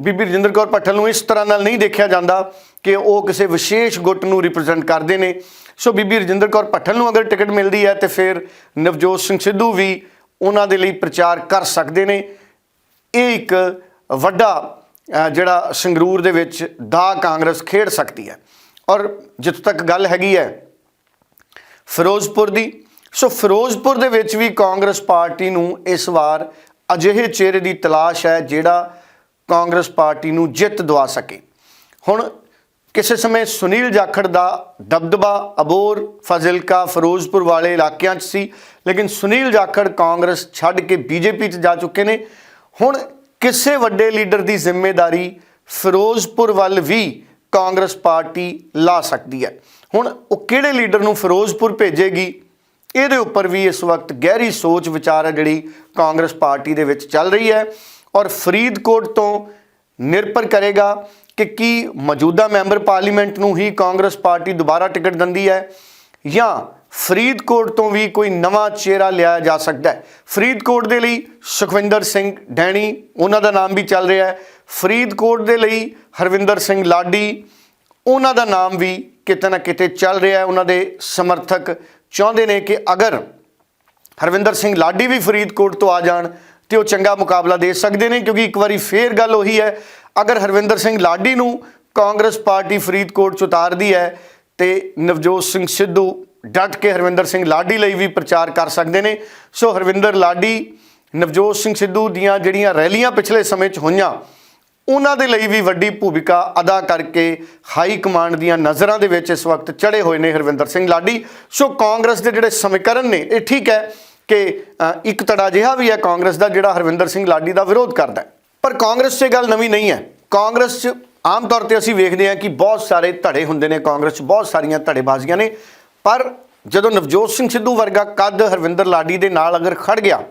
ਬੀਬੀ ਰਜਿੰਦਰ ਕੌਰ ਭੱਠਲ ਨੂੰ ਇਸ ਤਰ੍ਹਾਂ ਨਾਲ ਨਹੀਂ ਦੇਖਿਆ ਜਾਂਦਾ ਕਿ ਉਹ ਕਿਸੇ ਵਿਸ਼ੇਸ਼ ਗੁੱਟ ਨੂੰ ਰਿਪਰੈਜ਼ੈਂਟ ਕਰਦੇ ਨੇ। ਸੋ ਬੀਬੀ ਰਜਿੰਦਰ ਕੌਰ ਭੱਠਲ ਨੂੰ ਅਗਰ ਟਿਕਟ ਮਿਲਦੀ ਹੈ ਤੇ ਫਿਰ ਨਵਜੋਤ ਸਿੰਘ ਸਿੱਧੂ ਵੀ ਉਹਨਾਂ ਦੇ ਲਈ ਪ੍ਰਚਾਰ ਕਰ ਸਕਦੇ ਨੇ। ਇਹ ਇੱਕ ਵੱਡਾ ਜਿਹੜਾ ਸੰਗਰੂਰ ਦੇ ਵਿੱਚ ਦਾ ਕਾਂਗਰਸ ਖੇਡ ਸਕਦੀ ਹੈ। ਔਰ ਜਿੱਥੋਂ ਤੱਕ ਗੱਲ ਹੈਗੀ ਹੈ ਫਿਰੋਜ਼ਪੁਰ ਦੀ, ਸੋ ਫਿਰੋਜ਼ਪੁਰ ਦੇ ਵਿੱਚ ਵੀ ਕਾਂਗਰਸ ਪਾਰਟੀ ਨੂੰ ਇਸ ਵਾਰ ਅਜਿਹੇ ਚਿਹਰੇ ਦੀ ਤਲਾਸ਼ ਹੈ ਜਿਹੜਾ ਕਾਂਗਰਸ ਪਾਰਟੀ ਨੂੰ ਜਿੱਤ ਦਵਾ ਸਕੇ। ਹੁਣ ਕਿਸੇ ਸਮੇਂ ਸੁਨੀਲ ਜਾਖੜ ਦਾ ਦਬਦਬਾ, ਅਬੋਰ, ਫਜ਼ਿਲਕਾ, ਫਿਰੋਜ਼ਪੁਰ ਵਾਲੇ ਇਲਾਕਿਆਂ 'ਚ ਸੀ, ਲੇਕਿਨ ਸੁਨੀਲ ਜਾਖੜ ਕਾਂਗਰਸ ਛੱਡ ਕੇ ਬੀਜੇਪੀ 'ਚ ਜਾ ਚੁੱਕੇ ਨੇ। ਹੁਣ ਕਿਸੇ ਵੱਡੇ ਲੀਡਰ ਦੀ ਜ਼ਿੰਮੇਵਾਰੀ ਫਿਰੋਜ਼ਪੁਰ ਵੱਲ ਵੀ ਕਾਂਗਰਸ ਪਾਰਟੀ ਲਾ ਸਕਦੀ ਹੈ। ਹੁਣ ਉਹ ਕਿਹੜੇ ਲੀਡਰ ਨੂੰ ਫਿਰੋਜ਼ਪੁਰ ਭੇਜੇਗੀ? ਇਹਦੇ ਉੱਪਰ ਵੀ ਇਸ ਵਕਤ ਗਹਿਰੀ ਸੋਚ ਵਿਚਾਰ ਹੈ ਜਿਹੜੀ ਕਾਂਗਰਸ ਪਾਰਟੀ ਦੇ ਵਿੱਚ ਚੱਲ ਰਹੀ ਹੈ ਔਰ ਫਰੀਦਕੋਟ ਤੋਂ ਨਿਰਭਰ ਕਰੇਗਾ ਕਿ ਕੀ ਮੌਜੂਦਾ ਮੈਂਬਰ ਪਾਰਲੀਮੈਂਟ ਨੂੰ ਹੀ ਕਾਂਗਰਸ ਪਾਰਟੀ ਦੁਬਾਰਾ ਟਿਕਟ ਦਿੰਦੀ ਹੈ ਜਾਂ ਫਰੀਦਕੋਟ ਤੋਂ ਵੀ ਕੋਈ ਨਵਾਂ ਚਿਹਰਾ ਲਿਆ ਜਾ ਸਕਦਾ ਹੈ। ਫਰੀਦਕੋਟ ਦੇ ਲਈ ਸੁਖਵਿੰਦਰ ਸਿੰਘ ਡੈਣੀ, ਉਹਨਾਂ ਦਾ ਨਾਮ ਵੀ ਚੱਲ ਰਿਹਾ ਹੈ। ਫਰੀਦਕੋਟ ਦੇ ਲਈ ਹਰਵਿੰਦਰ ਸਿੰਘ ਲਾਡੀ, ਉਹਨਾਂ ਦਾ ਨਾਮ ਵੀ ਕਿਤੇ ਨਾ ਕਿਤੇ ਚੱਲ ਰਿਹਾ ਹੈ। ਉਹਨਾਂ ਦੇ ਸਮਰਥਕ ਚਾਹੁੰਦੇ ਨੇ ਕਿ ਅਗਰ ਹਰਵਿੰਦਰ ਸਿੰਘ ਲਾਡੀ ਵੀ ਫਰੀਦਕੋਟ ਤੋਂ ਆ ਜਾਣ ਤੇ ਉਹ ਚੰਗਾ ਮੁਕਾਬਲਾ ਦੇ ਸਕਦੇ ਨੇ, ਕਿਉਂਕਿ ਇੱਕ ਵਾਰੀ ਫੇਰ ਗੱਲ ਉਹੀ ਹੈ, ਅਗਰ ਹਰਵਿੰਦਰ ਸਿੰਘ ਲਾਡੀ ਨੂੰ ਕਾਂਗਰਸ ਪਾਰਟੀ ਫਰੀਦਕੋਟ ਚ ਉਤਾਰਦੀ ਹੈ ਤੇ ਨਵਜੋਤ ਸਿੰਘ ਸਿੱਧੂ ਡਟ ਕੇ ਹਰਵਿੰਦਰ ਸਿੰਘ ਲਾਡੀ ਲਈ ਵੀ ਪ੍ਰਚਾਰ ਕਰ ਸਕਦੇ ਨੇ। ਸੋ ਹਰਵਿੰਦਰ ਲਾਡੀ, ਨਵਜੋਤ ਸਿੰਘ ਸਿੱਧੂ ਦੀਆਂ ਜਿਹੜੀਆਂ ਰੈਲੀਆਂ ਪਿਛਲੇ ਸਮੇਂ 'ਚ ਹੋਈਆਂ, ਉਹਨਾਂ ਦੇ ਲਈ ਵੀ ਵੱਡੀ ਭੂਮਿਕਾ ਅਦਾ ਕਰਕੇ ਹਾਈ ਕਮਾਂਡ ਦੀਆਂ ਨਜ਼ਰਾਂ ਦੇ ਵਿੱਚ ਇਸ ਵਕਤ ਚੜੇ ਹੋਏ ਨੇ ਹਰਵਿੰਦਰ ਸਿੰਘ ਲਾਡੀ। ਸੋ ਕਾਂਗਰਸ ਦੇ ਜਿਹੜੇ ਸਮੀਕਰਨ ਨੇ, ਇਹ ਠੀਕ ਹੈ ਕਿ ਇੱਕ ਤੜਾ ਜਿਹਾ ਵੀ ਹੈ ਕਾਂਗਰਸ ਦਾ ਜਿਹੜਾ ਹਰਵਿੰਦਰ ਸਿੰਘ ਲਾਡੀ ਦਾ ਵਿਰੋਧ ਕਰਦਾ ਹੈ। ਪਰ ਕਾਂਗਰਸ 'ਚ ਇਹ ਗੱਲ ਨਵੀਂ ਨਹੀਂ ਹੈ। ਕਾਂਗਰਸ 'ਚ ਆਮ ਤੌਰ ਤੇ ਅਸੀਂ ਵੇਖਦੇ ਹਾਂ ਕਿ ਬਹੁਤ ਸਾਰੇ ਧੜੇ ਹੁੰਦੇ ਨੇ, ਕਾਂਗਰਸ 'ਚ ਬਹੁਤ ਸਾਰੀਆਂ ਧੜੇਬਾਜ਼ੀਆਂ ਨੇ। ਪਰ ਜਦੋਂ ਨਵਜੋਤ ਸਿੰਘ ਸਿੱਧੂ ਵਰਗਾ ਕੱਦ ਹਰਵਿੰਦਰ ਲਾਡੀ ਦੇ ਨਾਲ ਅਗਰ ਖੜ ਗਿਆ,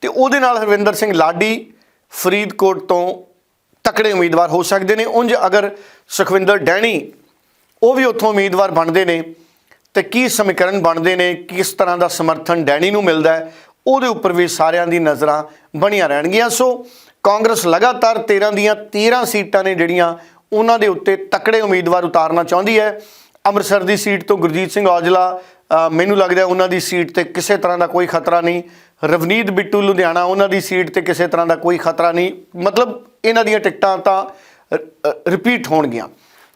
ਤੇ ਉਹਦੇ ਨਾਲ ਹਰਵਿੰਦਰ ਸਿੰਘ ਲਾਡੀ ਫਰੀਦਕੋਟ ਤੋਂ ਤਕੜੇ ਉਮੀਦਵਾਰ ਹੋ ਸਕਦੇ ਨੇ। ਉਂਝ ਅਗਰ ਸੁਖਵਿੰਦਰ ਡੈਣੀ ਉਹ ਵੀ ਉੱਥੋਂ ਉਮੀਦਵਾਰ ਬਣਦੇ ਨੇ, ਤੇ ਕੀ ਸਮੀਕਰਨ ਬਣਦੇ ਨੇ, ਕਿਸ ਤਰ੍ਹਾਂ ਦਾ ਸਮਰਥਨ ਡੈਣੀ ਨੂੰ ਮਿਲਦਾ ਹੈ, ਉਹਦੇ ਉੱਪਰ ਵੀ ਸਾਰਿਆਂ ਦੀ ਨਜ਼ਰਾਂ ਬਣੀਆਂ ਰਹਿਣਗੀਆਂ। ਸੋ ਕਾਂਗਰਸ ਲਗਾਤਾਰ 13 ਦੀਆਂ 13 ਸੀਟਾਂ ਨੇ ਜਿਹੜੀਆਂ ਉਹਨਾਂ ਦੇ ਉੱਤੇ ਤਕੜੇ ਉਮੀਦਵਾਰ ਉਤਾਰਨਾ ਚਾਹੁੰਦੀ ਹੈ। ਅੰਮ੍ਰਿਤਸਰ ਦੀ ਸੀਟ ਤੋਂ ਗੁਰਜੀਤ ਸਿੰਘ ਔਜਲਾ ਮੈਨੂੰ ਲੱਗਦਾ ਉਹਨਾਂ ਦੀ ਸੀਟ ਤੇ ਕਿਸੇ ਤਰ੍ਹਾਂ ਦਾ ਕੋਈ ਖਤਰਾ ਨਹੀਂ। ਰਵਨੀਤ ਬਿੱਟੂ ਲੁਧਿਆਣਾ, ਉਹਨਾਂ ਦੀ ਸੀਟ ਤੇ ਕਿਸੇ ਤਰ੍ਹਾਂ ਦਾ ਕੋਈ ਖਤਰਾ ਨਹੀਂ। ਮਤਲਬ ਇਹਨਾਂ ਦੀਆਂ ਟਿਕਟਾਂ ਤਾਂ ਰਿਪੀਟ ਹੋਣਗੀਆਂ।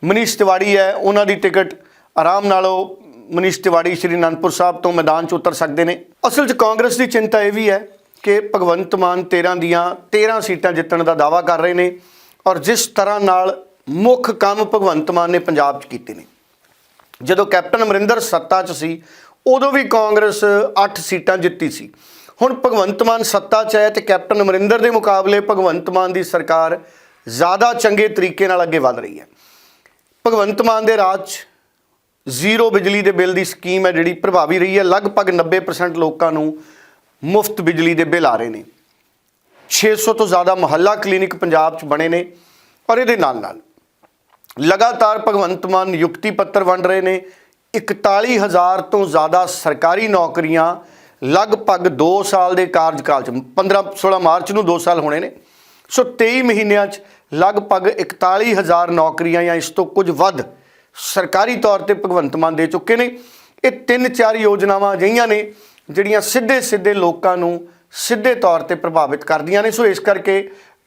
ਮਨੀਸ਼ ਤਿਵਾੜੀ ਹੈ, ਉਹਨਾਂ ਦੀ ਟਿਕਟ ਆਰਾਮ ਨਾਲ ਉਹ ਮਨੀਸ਼ ਤਿਵਾੜੀ ਸ਼੍ਰੀ ਅਨੰਦਪੁਰ ਸਾਹਿਬ ਤੋਂ ਮੈਦਾਨ 'ਚ ਉਤਰ ਸਕਦੇ ਨੇ। ਅਸਲ 'ਚ ਕਾਂਗਰਸ ਦੀ ਚਿੰਤਾ ਇਹ ਵੀ ਹੈ ਕਿ ਭਗਵੰਤ ਮਾਨ 13 ਦੀਆਂ 13 ਸੀਟਾਂ ਜਿੱਤਣ ਦਾ ਦਾਵਾ ਕਰ ਰਹੇ ਨੇ ਔਰ ਜਿਸ ਤਰ੍ਹਾਂ ਨਾਲ ਮੁੱਖ ਕੰਮ ਭਗਵੰਤ ਮਾਨ ਨੇ ਪੰਜਾਬ 'ਚ ਕੀਤੇ ਨੇ। ਜਦੋਂ ਕੈਪਟਨ ਅਮਰਿੰਦਰ ਸੱਤਾ 'ਚ ਸੀ, ਉਦੋਂ ਵੀ ਕਾਂਗਰਸ 8 ਸੀਟਾਂ ਜਿੱਤੀ ਸੀ। ਹੁਣ ਭਗਵੰਤ ਮਾਨ ਸੱਤਾ 'ਚ ਹੈ ਤੇ ਕੈਪਟਨ ਅਮਰਿੰਦਰ ਦੇ ਮੁਕਾਬਲੇ ਭਗਵੰਤ ਮਾਨ ਦੀ ਸਰਕਾਰ ਜ਼ਿਆਦਾ ਚੰਗੇ ਤਰੀਕੇ ਨਾਲ ਅੱਗੇ ਵਧ ਰਹੀ ਹੈ। ਭਗਵੰਤ ਮਾਨ ਦੇ ਰਾਜ 'ਚ ਜ਼ੀਰੋ ਬਿਜਲੀ ਦੇ ਬਿੱਲ ਦੀ ਸਕੀਮ ਹੈ ਜਿਹੜੀ ਪ੍ਰਭਾਵੀ ਰਹੀ ਹੈ। ਲਗਭਗ 90% ਲੋਕਾਂ ਨੂੰ ਮੁਫਤ ਬਿਜਲੀ ਦੇ ਬਿੱਲ ਆ ਰਹੇ ਨੇ। 600 ਤੋਂ ਜ਼ਿਆਦਾ ਮੁਹੱਲਾ ਕਲੀਨਿਕ ਪੰਜਾਬ 'ਚ ਬਣੇ ਨੇ ਔਰ ਇਹਦੇ ਨਾਲ ਨਾਲ ਲਗਾਤਾਰ ਭਗਵੰਤ ਮਾਨ ਨਿਯੁਕਤੀ ਪੱਤਰ ਵੰਡ ਰਹੇ ਨੇ। 41000 ਤੋਂ ਜ਼ਿਆਦਾ ਸਰਕਾਰੀ ਨੌਕਰੀਆਂ ਲਗਭਗ 2 ਸਾਲ ਦੇ ਕਾਰਜਕਾਲ ਚ 15 16 ਮਾਰਚ ਨੂੰ 2 ਸਾਲ ਹੋਣੇ ਨੇ। ਸੋ 23 ਮਹੀਨਿਆਂ ਚ ਲਗਭਗ 41000 ਨੌਕਰੀਆਂ ਜਾਂ ਇਸ ਤੋਂ ਕੁਝ ਵੱਧ ਸਰਕਾਰੀ ਤੌਰ ਤੇ ਭਗਵੰਤ ਮਾਨ ਦੇ ਚੁੱਕੇ ਨੇ। ਇਹ ਤਿੰਨ ਚਾਰ ਯੋਜਨਾਵਾਂ ਅਜਿਹੀਆਂ ਨੇ ਜਿਹੜੀਆਂ ਸਿੱਧੇ ਸਿੱਧੇ ਲੋਕਾਂ ਨੂੰ ਸਿੱਧੇ ਤੌਰ ਤੇ ਪ੍ਰਭਾਵਿਤ ਕਰਦੀਆਂ ਨੇ। ਸੋ ਇਸ ਕਰਕੇ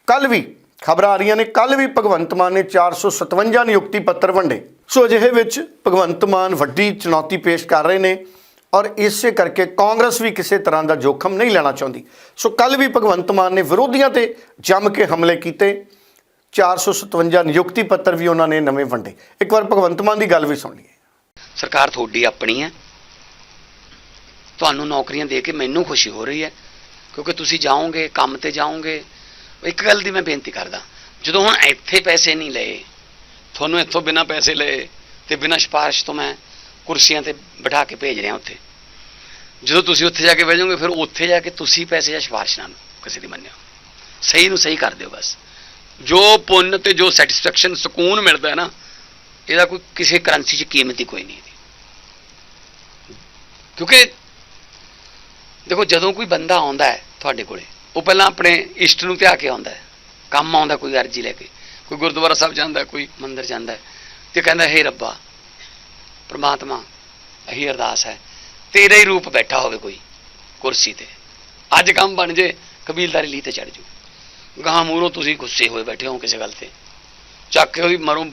ਕੱਲ ਵੀ ਖਬਰਾਂ ਆ ਰਹੀਆਂ ਨੇ ਕੱਲ ਵੀ ਭਗਵੰਤ ਮਾਨ ਨੇ 457 ਨਿਯੁਕਤੀ ਪੱਤਰ ਵੰਡੇ। ਸੋ ਅਜਿਹੇ ਵਿੱਚ ਭਗਵੰਤ ਮਾਨ ਵੱਡੀ ਚੁਣੌਤੀ ਪੇਸ਼ ਕਰ ਰਹੇ ਨੇ ਔਰ ਇਸੇ ਕਰਕੇ ਕਾਂਗਰਸ ਵੀ ਕਿਸੇ ਤਰ੍ਹਾਂ ਦਾ ਜੋਖਮ ਨਹੀਂ ਲੈਣਾ ਚਾਹੁੰਦੀ। ਸੋ ਕੱਲ ਵੀ ਭਗਵੰਤ ਮਾਨ ਨੇ ਵਿਰੋਧੀਆਂ ਤੇ ਜੰਮ ਕੇ ਹਮਲੇ ਕੀਤੇ। 457 ਨਿਯੁਕਤੀ ਪੱਤਰ ਵੀ ਉਹਨਾਂ ਨੇ ਨਵੇਂ ਵੰਡੇ। ਇੱਕ ਵਾਰ ਭਗਵੰਤ ਮਾਨ ਦੀ ਗੱਲ ਵੀ ਸੁਣ ਲਈਏ। ਸਰਕਾਰ ਤੁਹਾਡੀ ਆਪਣੀ ਹੈ। ਤੁਹਾਨੂੰ ਨੌਕਰੀਆਂ ਦੇ ਕੇ ਮੈਨੂੰ ਖੁਸ਼ੀ ਹੋ ਰਹੀ ਹੈ। ਕਿਉਂਕਿ ਤੁਸੀਂ ਜਾਓਗੇ, ਕੰਮ ਤੇ ਜਾਓਗੇ ਇੱਕ ਗੱਲ ਦੀ ਮੈਂ ਬੇਨਤੀ ਕਰਦਾ, ਜਦੋਂ ਹੁਣ ਇੱਥੇ ਪੈਸੇ ਨਹੀਂ ਲਏ, ਤੁਹਾਨੂੰ ਇੱਥੋਂ ਬਿਨਾਂ ਪੈਸੇ ਲਏ ਤੇ ਬਿਨਾਂ ਸਿਫਾਰਿਸ਼ ਤੋਂ ਮੈਂ ਕੁਰਸੀਆਂ ਤੇ ਬਿਠਾ ਕੇ ਭੇਜ ਰਿਹਾ ਉੱਥੇ। ਜਦੋਂ ਤੁਸੀਂ ਉੱਥੇ ਜਾ ਕੇ ਬਹਿ ਜਾਓਗੇ, ਫਿਰ ਉੱਥੇ ਜਾ ਕੇ ਤੁਸੀਂ ਪੈਸੇ ਜਾਂ ਸਿਫਾਰਿਸ਼ ਨਾਲ ਕਿਸੇ ਦੀ ਮੰਨਿਓ। ਸਹੀ ਨੂੰ ਸਹੀ ਕਰ ਦਿਓ ਬਸ। ਜੋ ਪੁੰਨ ਤੇ ਜੋ ਸੈਟੀਸਫੈਕਸ਼ਨ ਸਕੂਨ ਮਿਲਦਾ ਹੈ ਨਾ, ਇਹਦਾ ਕੋਈ ਕਿਸੇ ਕਰੰਸੀ 'ਚ ਕੀਮਤ ਹੀ ਕੋਈ ਨਹੀਂ ਇਹਦੀ ਕਿਉਂਕਿ ਦੇਖੋ, ਜਦੋਂ ਕੋਈ ਬੰਦਾ ਆਉਂਦਾ ਹੈ ਤੁਹਾਡੇ ਕੋਲੇ ਉਹ ਪਹਿਲਾਂ ਆਪਣੇ ਇਸ਼ਟ ਨੂੰ ਧਿਆ ਕੇ ਆਉਂਦਾ ਹੈ। ਕੰਮ ਆਉਂਦਾ, ਕੋਈ ਅਰਜੀ ਲੈ ਕੇ। ਕੋਈ ਗੁਰਦੁਆਰਾ ਸਾਹਿਬ ਜਾਂਦਾ, ਕੋਈ ਮੰਦਿਰ ਜਾਂਦਾ ਹੈ ਤੇ ਕਹਿੰਦਾ, ਹੇ ਰੱਬਾ, ਪ੍ਰਮਾਤਮਾ ਇਹੀ ਅਰਦਾਸ ਹੈ। ਤੇਰਾ ਹੀ ਰੂਪ ਬੈਠਾ ਹੋਵੇ ਕੋਈ ਕੁਰਸੀ ਤੇ। ਅੱਜ ਕੰਮ ਬਣ ਜੇ, ਕਬੀਲਦਾਰੀ ਲਈ ਤੇ ਚੜ ਜੂ ਗਾਂ ਮੂਰੋਂ ਤੁਸੀਂ ਗੁੱਸੇ ਹੋਏ ਬੈਠੇ ਹੋ ਕਿਸੇ ਗੱਲ ਤੇ। ਚੱਕ ਕੇ ਉਹਦੀ ਮਰੋਂ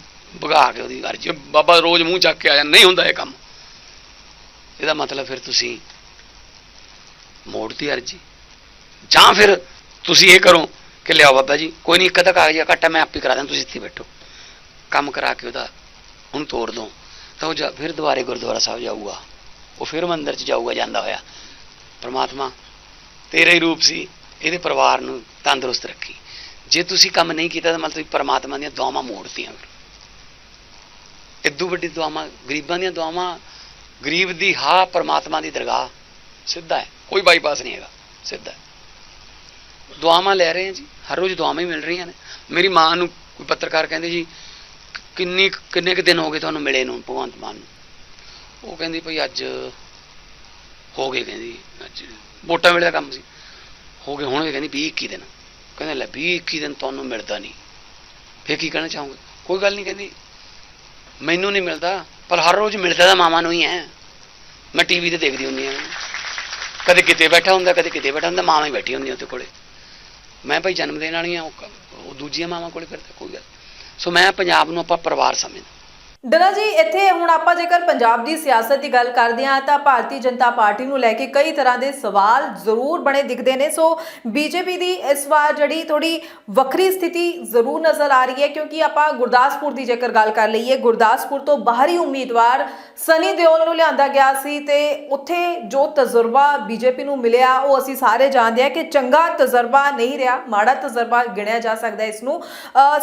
ਭਗਾ ਕੇ ਉਹਦੀ ਅਰਜੀ। ਬਾਬਾ ਰੋਜ਼ ਮੂੰਹ ਚੱਕ ਕੇ ਆਇਆ ਨਹੀਂ ਹੁੰਦਾ ਇਹ ਕੰਮ। ਇਹਦਾ ਮਤਲਬ ਫਿਰ ਤੁਸੀਂ ਮੋੜਤੀ ਅਰਜੀ। ਜਾਂ ਫਿਰ ਤੁਸੀਂ ਇਹ ਕਰੋ ਕਿ ਲਿਆਓ ਬਾਬਾ ਜੀ, ਕੋਈ ਨਹੀਂ, ਇੱਕ ਅੱਧਾ ਕਾਗਜ਼ ਘੱਟਾ ਮੈਂ ਆਪੇ ਕਰਾ ਦਾਂ ਤੁਸੀਂ ਇੱਥੇ ਬੈਠੋ। ਕੰਮ ਕਰਾ ਕੇ ਉਹਦਾ ਹੁਣ ਤੋੜ ਦੋ। ਤਾਂ ਉਹ ਜਾ- ਫਿਰ ਦੁਬਾਰੇ ਗੁਰਦੁਆਰਾ ਸਾਹਿਬ ਜਾਊਗਾ। ਉਹ ਫਿਰ ਮੰਦਰ 'ਚ ਜਾਊਗਾ, ਜਾਂਦਾ ਹੋਇਆ। ਪ੍ਰਮਾਤਮਾ ਤੇਰਾ ਹੀ ਰੂਪ ਸੀ, ਇਹਦੇ ਪਰਿਵਾਰ ਨੂੰ ਤੰਦਰੁਸਤ ਰੱਖੀ। ਜੇ ਤੁਸੀਂ ਕੰਮ ਨਹੀਂ ਕੀਤਾ ਤਾਂ ਮਤਲਬ ਤੁਸੀਂ ਪਰਮਾਤਮਾ ਦੀਆਂ ਦੁਆਵਾਂ ਮੋੜਤੀਆਂ ਫਿਰ। ਇਦੋਂ ਵੱਡੀ ਦੁਆਵਾਂ, ਗਰੀਬਾਂ ਦੀਆਂ ਦੁਆਵਾਂ, ਗਰੀਬ ਦੀ ਹਾਂ, ਪਰਮਾਤਮਾ ਦੀ ਦਰਗਾਹ। ਸਿੱਧਾ ਹੈ, ਕੋਈ ਬਾਈਪਾਸ ਨਹੀਂ ਹੈਗਾ, ਸਿੱਧਾ ਦੁਆਵਾਂ ਲੈ ਰਹੇ ਹਾਂ ਜੀ, ਹਰ ਰੋਜ਼ ਦੁਆਵਾਂ ਹੀ ਮਿਲ ਰਹੀਆਂ ਨੇ। ਮੇਰੀ ਮਾਂ ਨੂੰ ਕੋਈ ਪੱਤਰਕਾਰ ਕਹਿੰਦੇ ਜੀ, ਕਿੰਨੀ ਕੁ- ਕਿੰਨੇ ਕੁ ਦਿਨ ਹੋ ਗਏ ਤੁਹਾਨੂੰ ਮਿਲੇ ਨੂੰ ਭਗਵੰਤ ਮਾਨ ਨੂੰ? ਉਹ ਕਹਿੰਦੀ ਭਈ ਅੱਜ ਹੋ ਗਏ ਕਹਿੰਦੀ, ਅੱਜ ਵੋਟਾਂ ਵੇਲੇ ਦਾ ਕੰਮ ਸੀ। ਹੋ ਗਏ ਹੋਣਗੇ ਕਹਿੰਦੀ 20 21 ਦਿਨ। ਕਹਿੰਦੇ ਲੈ 20 21 ਦਿਨ ਤੁਹਾਨੂੰ ਮਿਲਦਾ ਨਹੀਂ। ਫੇਰ ਕੀ ਕਹਿਣਾ ਚਾਹੋਗੇ? ਕੋਈ ਗੱਲ ਨਹੀਂ ਕਹਿੰਦੀ, ਮੈਨੂੰ ਨਹੀਂ ਮਿਲਦਾ, ਪਰ ਹਰ ਰੋਜ਼ ਮਿਲਦਾ ਤਾਂ ਮਾਮਾ ਨੂੰ ਹੀ ਹੈ ਮੈਂ ਟੀਵੀ ਤੇ ਦੇਖਦੀ ਹੁੰਦੀ ਹਾਂ। ਕਦੇ ਕਿਤੇ ਬੈਠਾ ਹੁੰਦਾ, ਕਦੇ ਕਿਤੇ ਬੈਠਾ ਹੁੰਦਾ ਮਾਮਾ ਹੀ ਬੈਠੀ ਹੁੰਦੀ ਉਹਦੇ ਕੋਲੇ। ਮੈਂ ਭਾਈ ਜਨਮ ਦੇਣ ਵਾਲੀਆਂ ਉਹ ਉਹ ਦੂਜੀਆਂ ਮਾਵਾਂ ਕੋਲੇ ਫਿਰਦਾ, ਕੋਈ ਗੱਲ ਸੋ ਮੈਂ ਪੰਜਾਬ ਨੂੰ ਆਪਾਂ ਪਰਿਵਾਰ ਸਮਝਦਾ। ਡਨਾ ਜੀ, ਇੱਥੇ ਹੁਣ ਆਪਾਂ ਜੇਕਰ ਪੰਜਾਬ ਦੀ ਸਿਆਸਤ ਦੀ ਗੱਲ ਕਰਦੇ ਹਾਂ, ਤਾਂ ਭਾਰਤੀ ਜਨਤਾ ਪਾਰਟੀ ਨੂੰ ਲੈ ਕੇ ਕਈ ਤਰ੍ਹਾਂ ਦੇ ਸਵਾਲ ਜ਼ਰੂਰ ਬਣੇ ਦਿਖਦੇ ਨੇ। ਸੋ ਬੀਜੇਪੀ ਦੀ ਇਸ ਵਾਰ ਜਿਹੜੀ ਥੋੜੀ ਵੱਖਰੀ ਸਥਿਤੀ ਜ਼ਰੂਰ ਨਜ਼ਰ ਆ ਰਹੀ ਹੈ, ਕਿਉਂਕਿ ਆਪਾਂ ਗੁਰਦਾਸਪੁਰ ਦੀ ਜੇਕਰ ਗੱਲ ਕਰ ਲਈਏ, ਗੁਰਦਾਸਪੁਰ ਤੋਂ ਬਾਹਰੀ ਉਮੀਦਵਾਰ ਸਨੀ ਦਿਓਲ ਨੂੰ ਲਿਆਂਦਾ ਗਿਆ ਸੀ ਤੇ ਉੱਥੇ ਜੋ ਤਜਰਬਾ ਬੀਜੇਪੀ ਨੂੰ ਮਿਲਿਆ, ਉਹ ਅਸੀਂ ਸਾਰੇ ਜਾਣਦੇ ਹਾਂ ਕਿ ਚੰਗਾ ਤਜਰਬਾ ਨਹੀਂ ਰਿਹਾ, ਮਾੜਾ ਤਜਰਬਾ ਗਿਣਿਆ ਜਾ ਸਕਦਾ ਇਸ ਨੂੰ।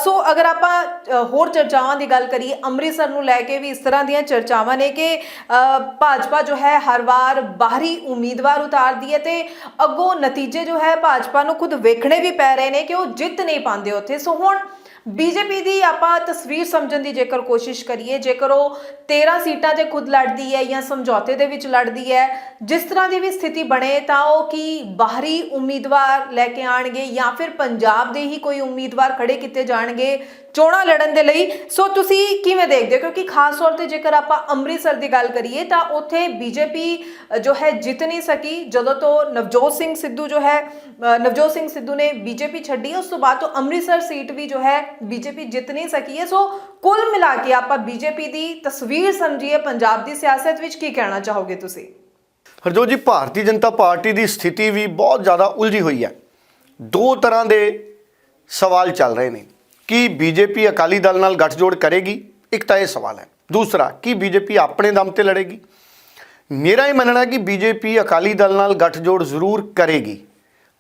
ਸੋ ਅਗਰ ਆਪਾਂ ਹੋਰ ਚਰਚਾਵਾਂ ਦੀ ਗੱਲ ਕਰੀਏ, ਅੰਮ੍ਰਿਤਸਰ ਨੂੰ ਲੈ ਕੇ ਵੀ ਇਸ ਤਰ੍ਹਾਂ ਦੀਆਂ ਚਰਚਾਵਾਂ ਨੇ ਕਿ ਅ, ਭਾਜਪਾ ਜੋ ਹੈ ਹਰ ਵਾਰ ਬਾਹਰੀ ਉਮੀਦਵਾਰ ਉਤਾਰਦੀ ਹੈ ਤੇ ਅੱਗੋਂ ਨਤੀਜੇ ਜੋ ਹੈ ਭਾਜਪਾ ਨੂੰ ਖੁਦ ਵੇਖਣੇ ਵੀ ਪੈ ਰਹੇ ਨੇ ਕਿ ਉਹ ਜਿੱਤ ਨਹੀਂ ਪਾਉਂਦੇ ਉੱਥੇ। ਸੋ ਹੁਣ ਬੀਜੇਪੀ ਦੀ ਆਪਾਂ ਤਸਵੀਰ ਸਮਝਣ ਦੀ ਜੇਕਰ ਕੋਸ਼ਿਸ਼ ਕਰੀਏ, ਜੇਕਰ ਉਹ 13 ਸੀਟਾਂ ਤੇ ਖੁਦ ਲੜਦੀ ਹੈ ਜਾਂ ਸਮਝੌਤੇ ਦੇ ਵਿੱਚ ਲੜਦੀ ਹੈ, ਜਿਸ ਤਰ੍ਹਾਂ ਦੀ ਵੀ ਸਥਿਤੀ ਬਣੇ ਤਾਂ ਉਹ ਕੀ ਬਾਹਰੀ ਉਮੀਦਵਾਰ ਲੈ ਕੇ ਆਣਗੇ ਜਾਂ ਫਿਰ ਪੰਜਾਬ ਦੇ ਹੀ ਕੋਈ ਉਮੀਦਵਾਰ ਖੜੇ ਕੀਤੇ ਜਾਣਗੇ ਚੋਣਾਂ ਲੜਨ ਦੇ ਲਈ? ਸੋ ਤੁਸੀਂ ਕਿਵੇਂ ਦੇਖਦੇ ਹੋ? ਕਿਉਂਕਿ ਖਾਸ ਤੌਰ ਤੇ ਜੇਕਰ ਆਪਾਂ ਅੰਮ੍ਰਿਤਸਰ ਦੀ ਗੱਲ ਕਰੀਏ, ਤਾਂ ਉੱਥੇ ਬੀਜੇਪੀ ਜੋ ਹੈ ਜਿੱਤ ਨਹੀਂ ਸਕੀ। ਜਦੋਂ ਤੋਂ ਨਵਜੋਤ ਸਿੰਘ ਸਿੱਧੂ ਜੋ ਹੈ ਨਵਜੋਤ ਸਿੰਘ ਸਿੱਧੂ ਨੇ ਬੀਜੇਪੀ ਛੱਡੀ, ਉਸ ਤੋਂ ਬਾਅਦ ਤੋਂ ਅੰਮ੍ਰਿਤਸਰ ਸੀਟ ਵੀ ਜੋ ਹੈ ਬੀਜੇਪੀ ਜਿੱਤ ਨਹੀਂ ਸਕੀ ਹੈ। ਸੋ ਕੁੱਲ ਮਿਲਾ ਕੇ ਆਪਾਂ ਬੀਜੇਪੀ ਦੀ ਤਸਵੀਰ ਸਮਝੀਏ। ਪੰਜਾਬ ਦੀ ਸਿਆਸਤ ਵਿੱਚ ਕੀ ਕਹਿਣਾ ਚਾਹੋਗੇ ਤੁਸੀਂ? ਹਰਜੋਤ ਜੀ, ਭਾਰਤੀ ਜਨਤਾ ਪਾਰਟੀ ਦੀ ਸਥਿਤੀ ਵੀ ਬਹੁਤ ਜ਼ਿਆਦਾ ਉਲਝੀ ਹੋਈ ਹੈ। ਦੋ ਤਰ੍ਹਾਂ ਦੇ ਸਵਾਲ ਚੱਲ ਰਹੇ ਨੇ। ਕੀ ਬੀਜੇਪੀ ਅਕਾਲੀ ਦਲ ਨਾਲ ਗੱਠਜੋੜ ਕਰੇਗੀ? ਇੱਕ ਤਾਂ ਇਹ ਸਵਾਲ ਹੈ। ਦੂਸਰਾ, ਕੀ ਬੀਜੇਪੀ ਆਪਣੇ ਦਮ ਤੇ ਲੜੇਗੀ? ਮੇਰਾ ਇਹ ਮੰਨਣਾ ਹੈ ਕਿ ਬੀਜੇਪੀ ਅਕਾਲੀ ਦਲ ਨਾਲ ਗੱਠਜੋੜ ਜ਼ਰੂਰ ਕਰੇਗੀ।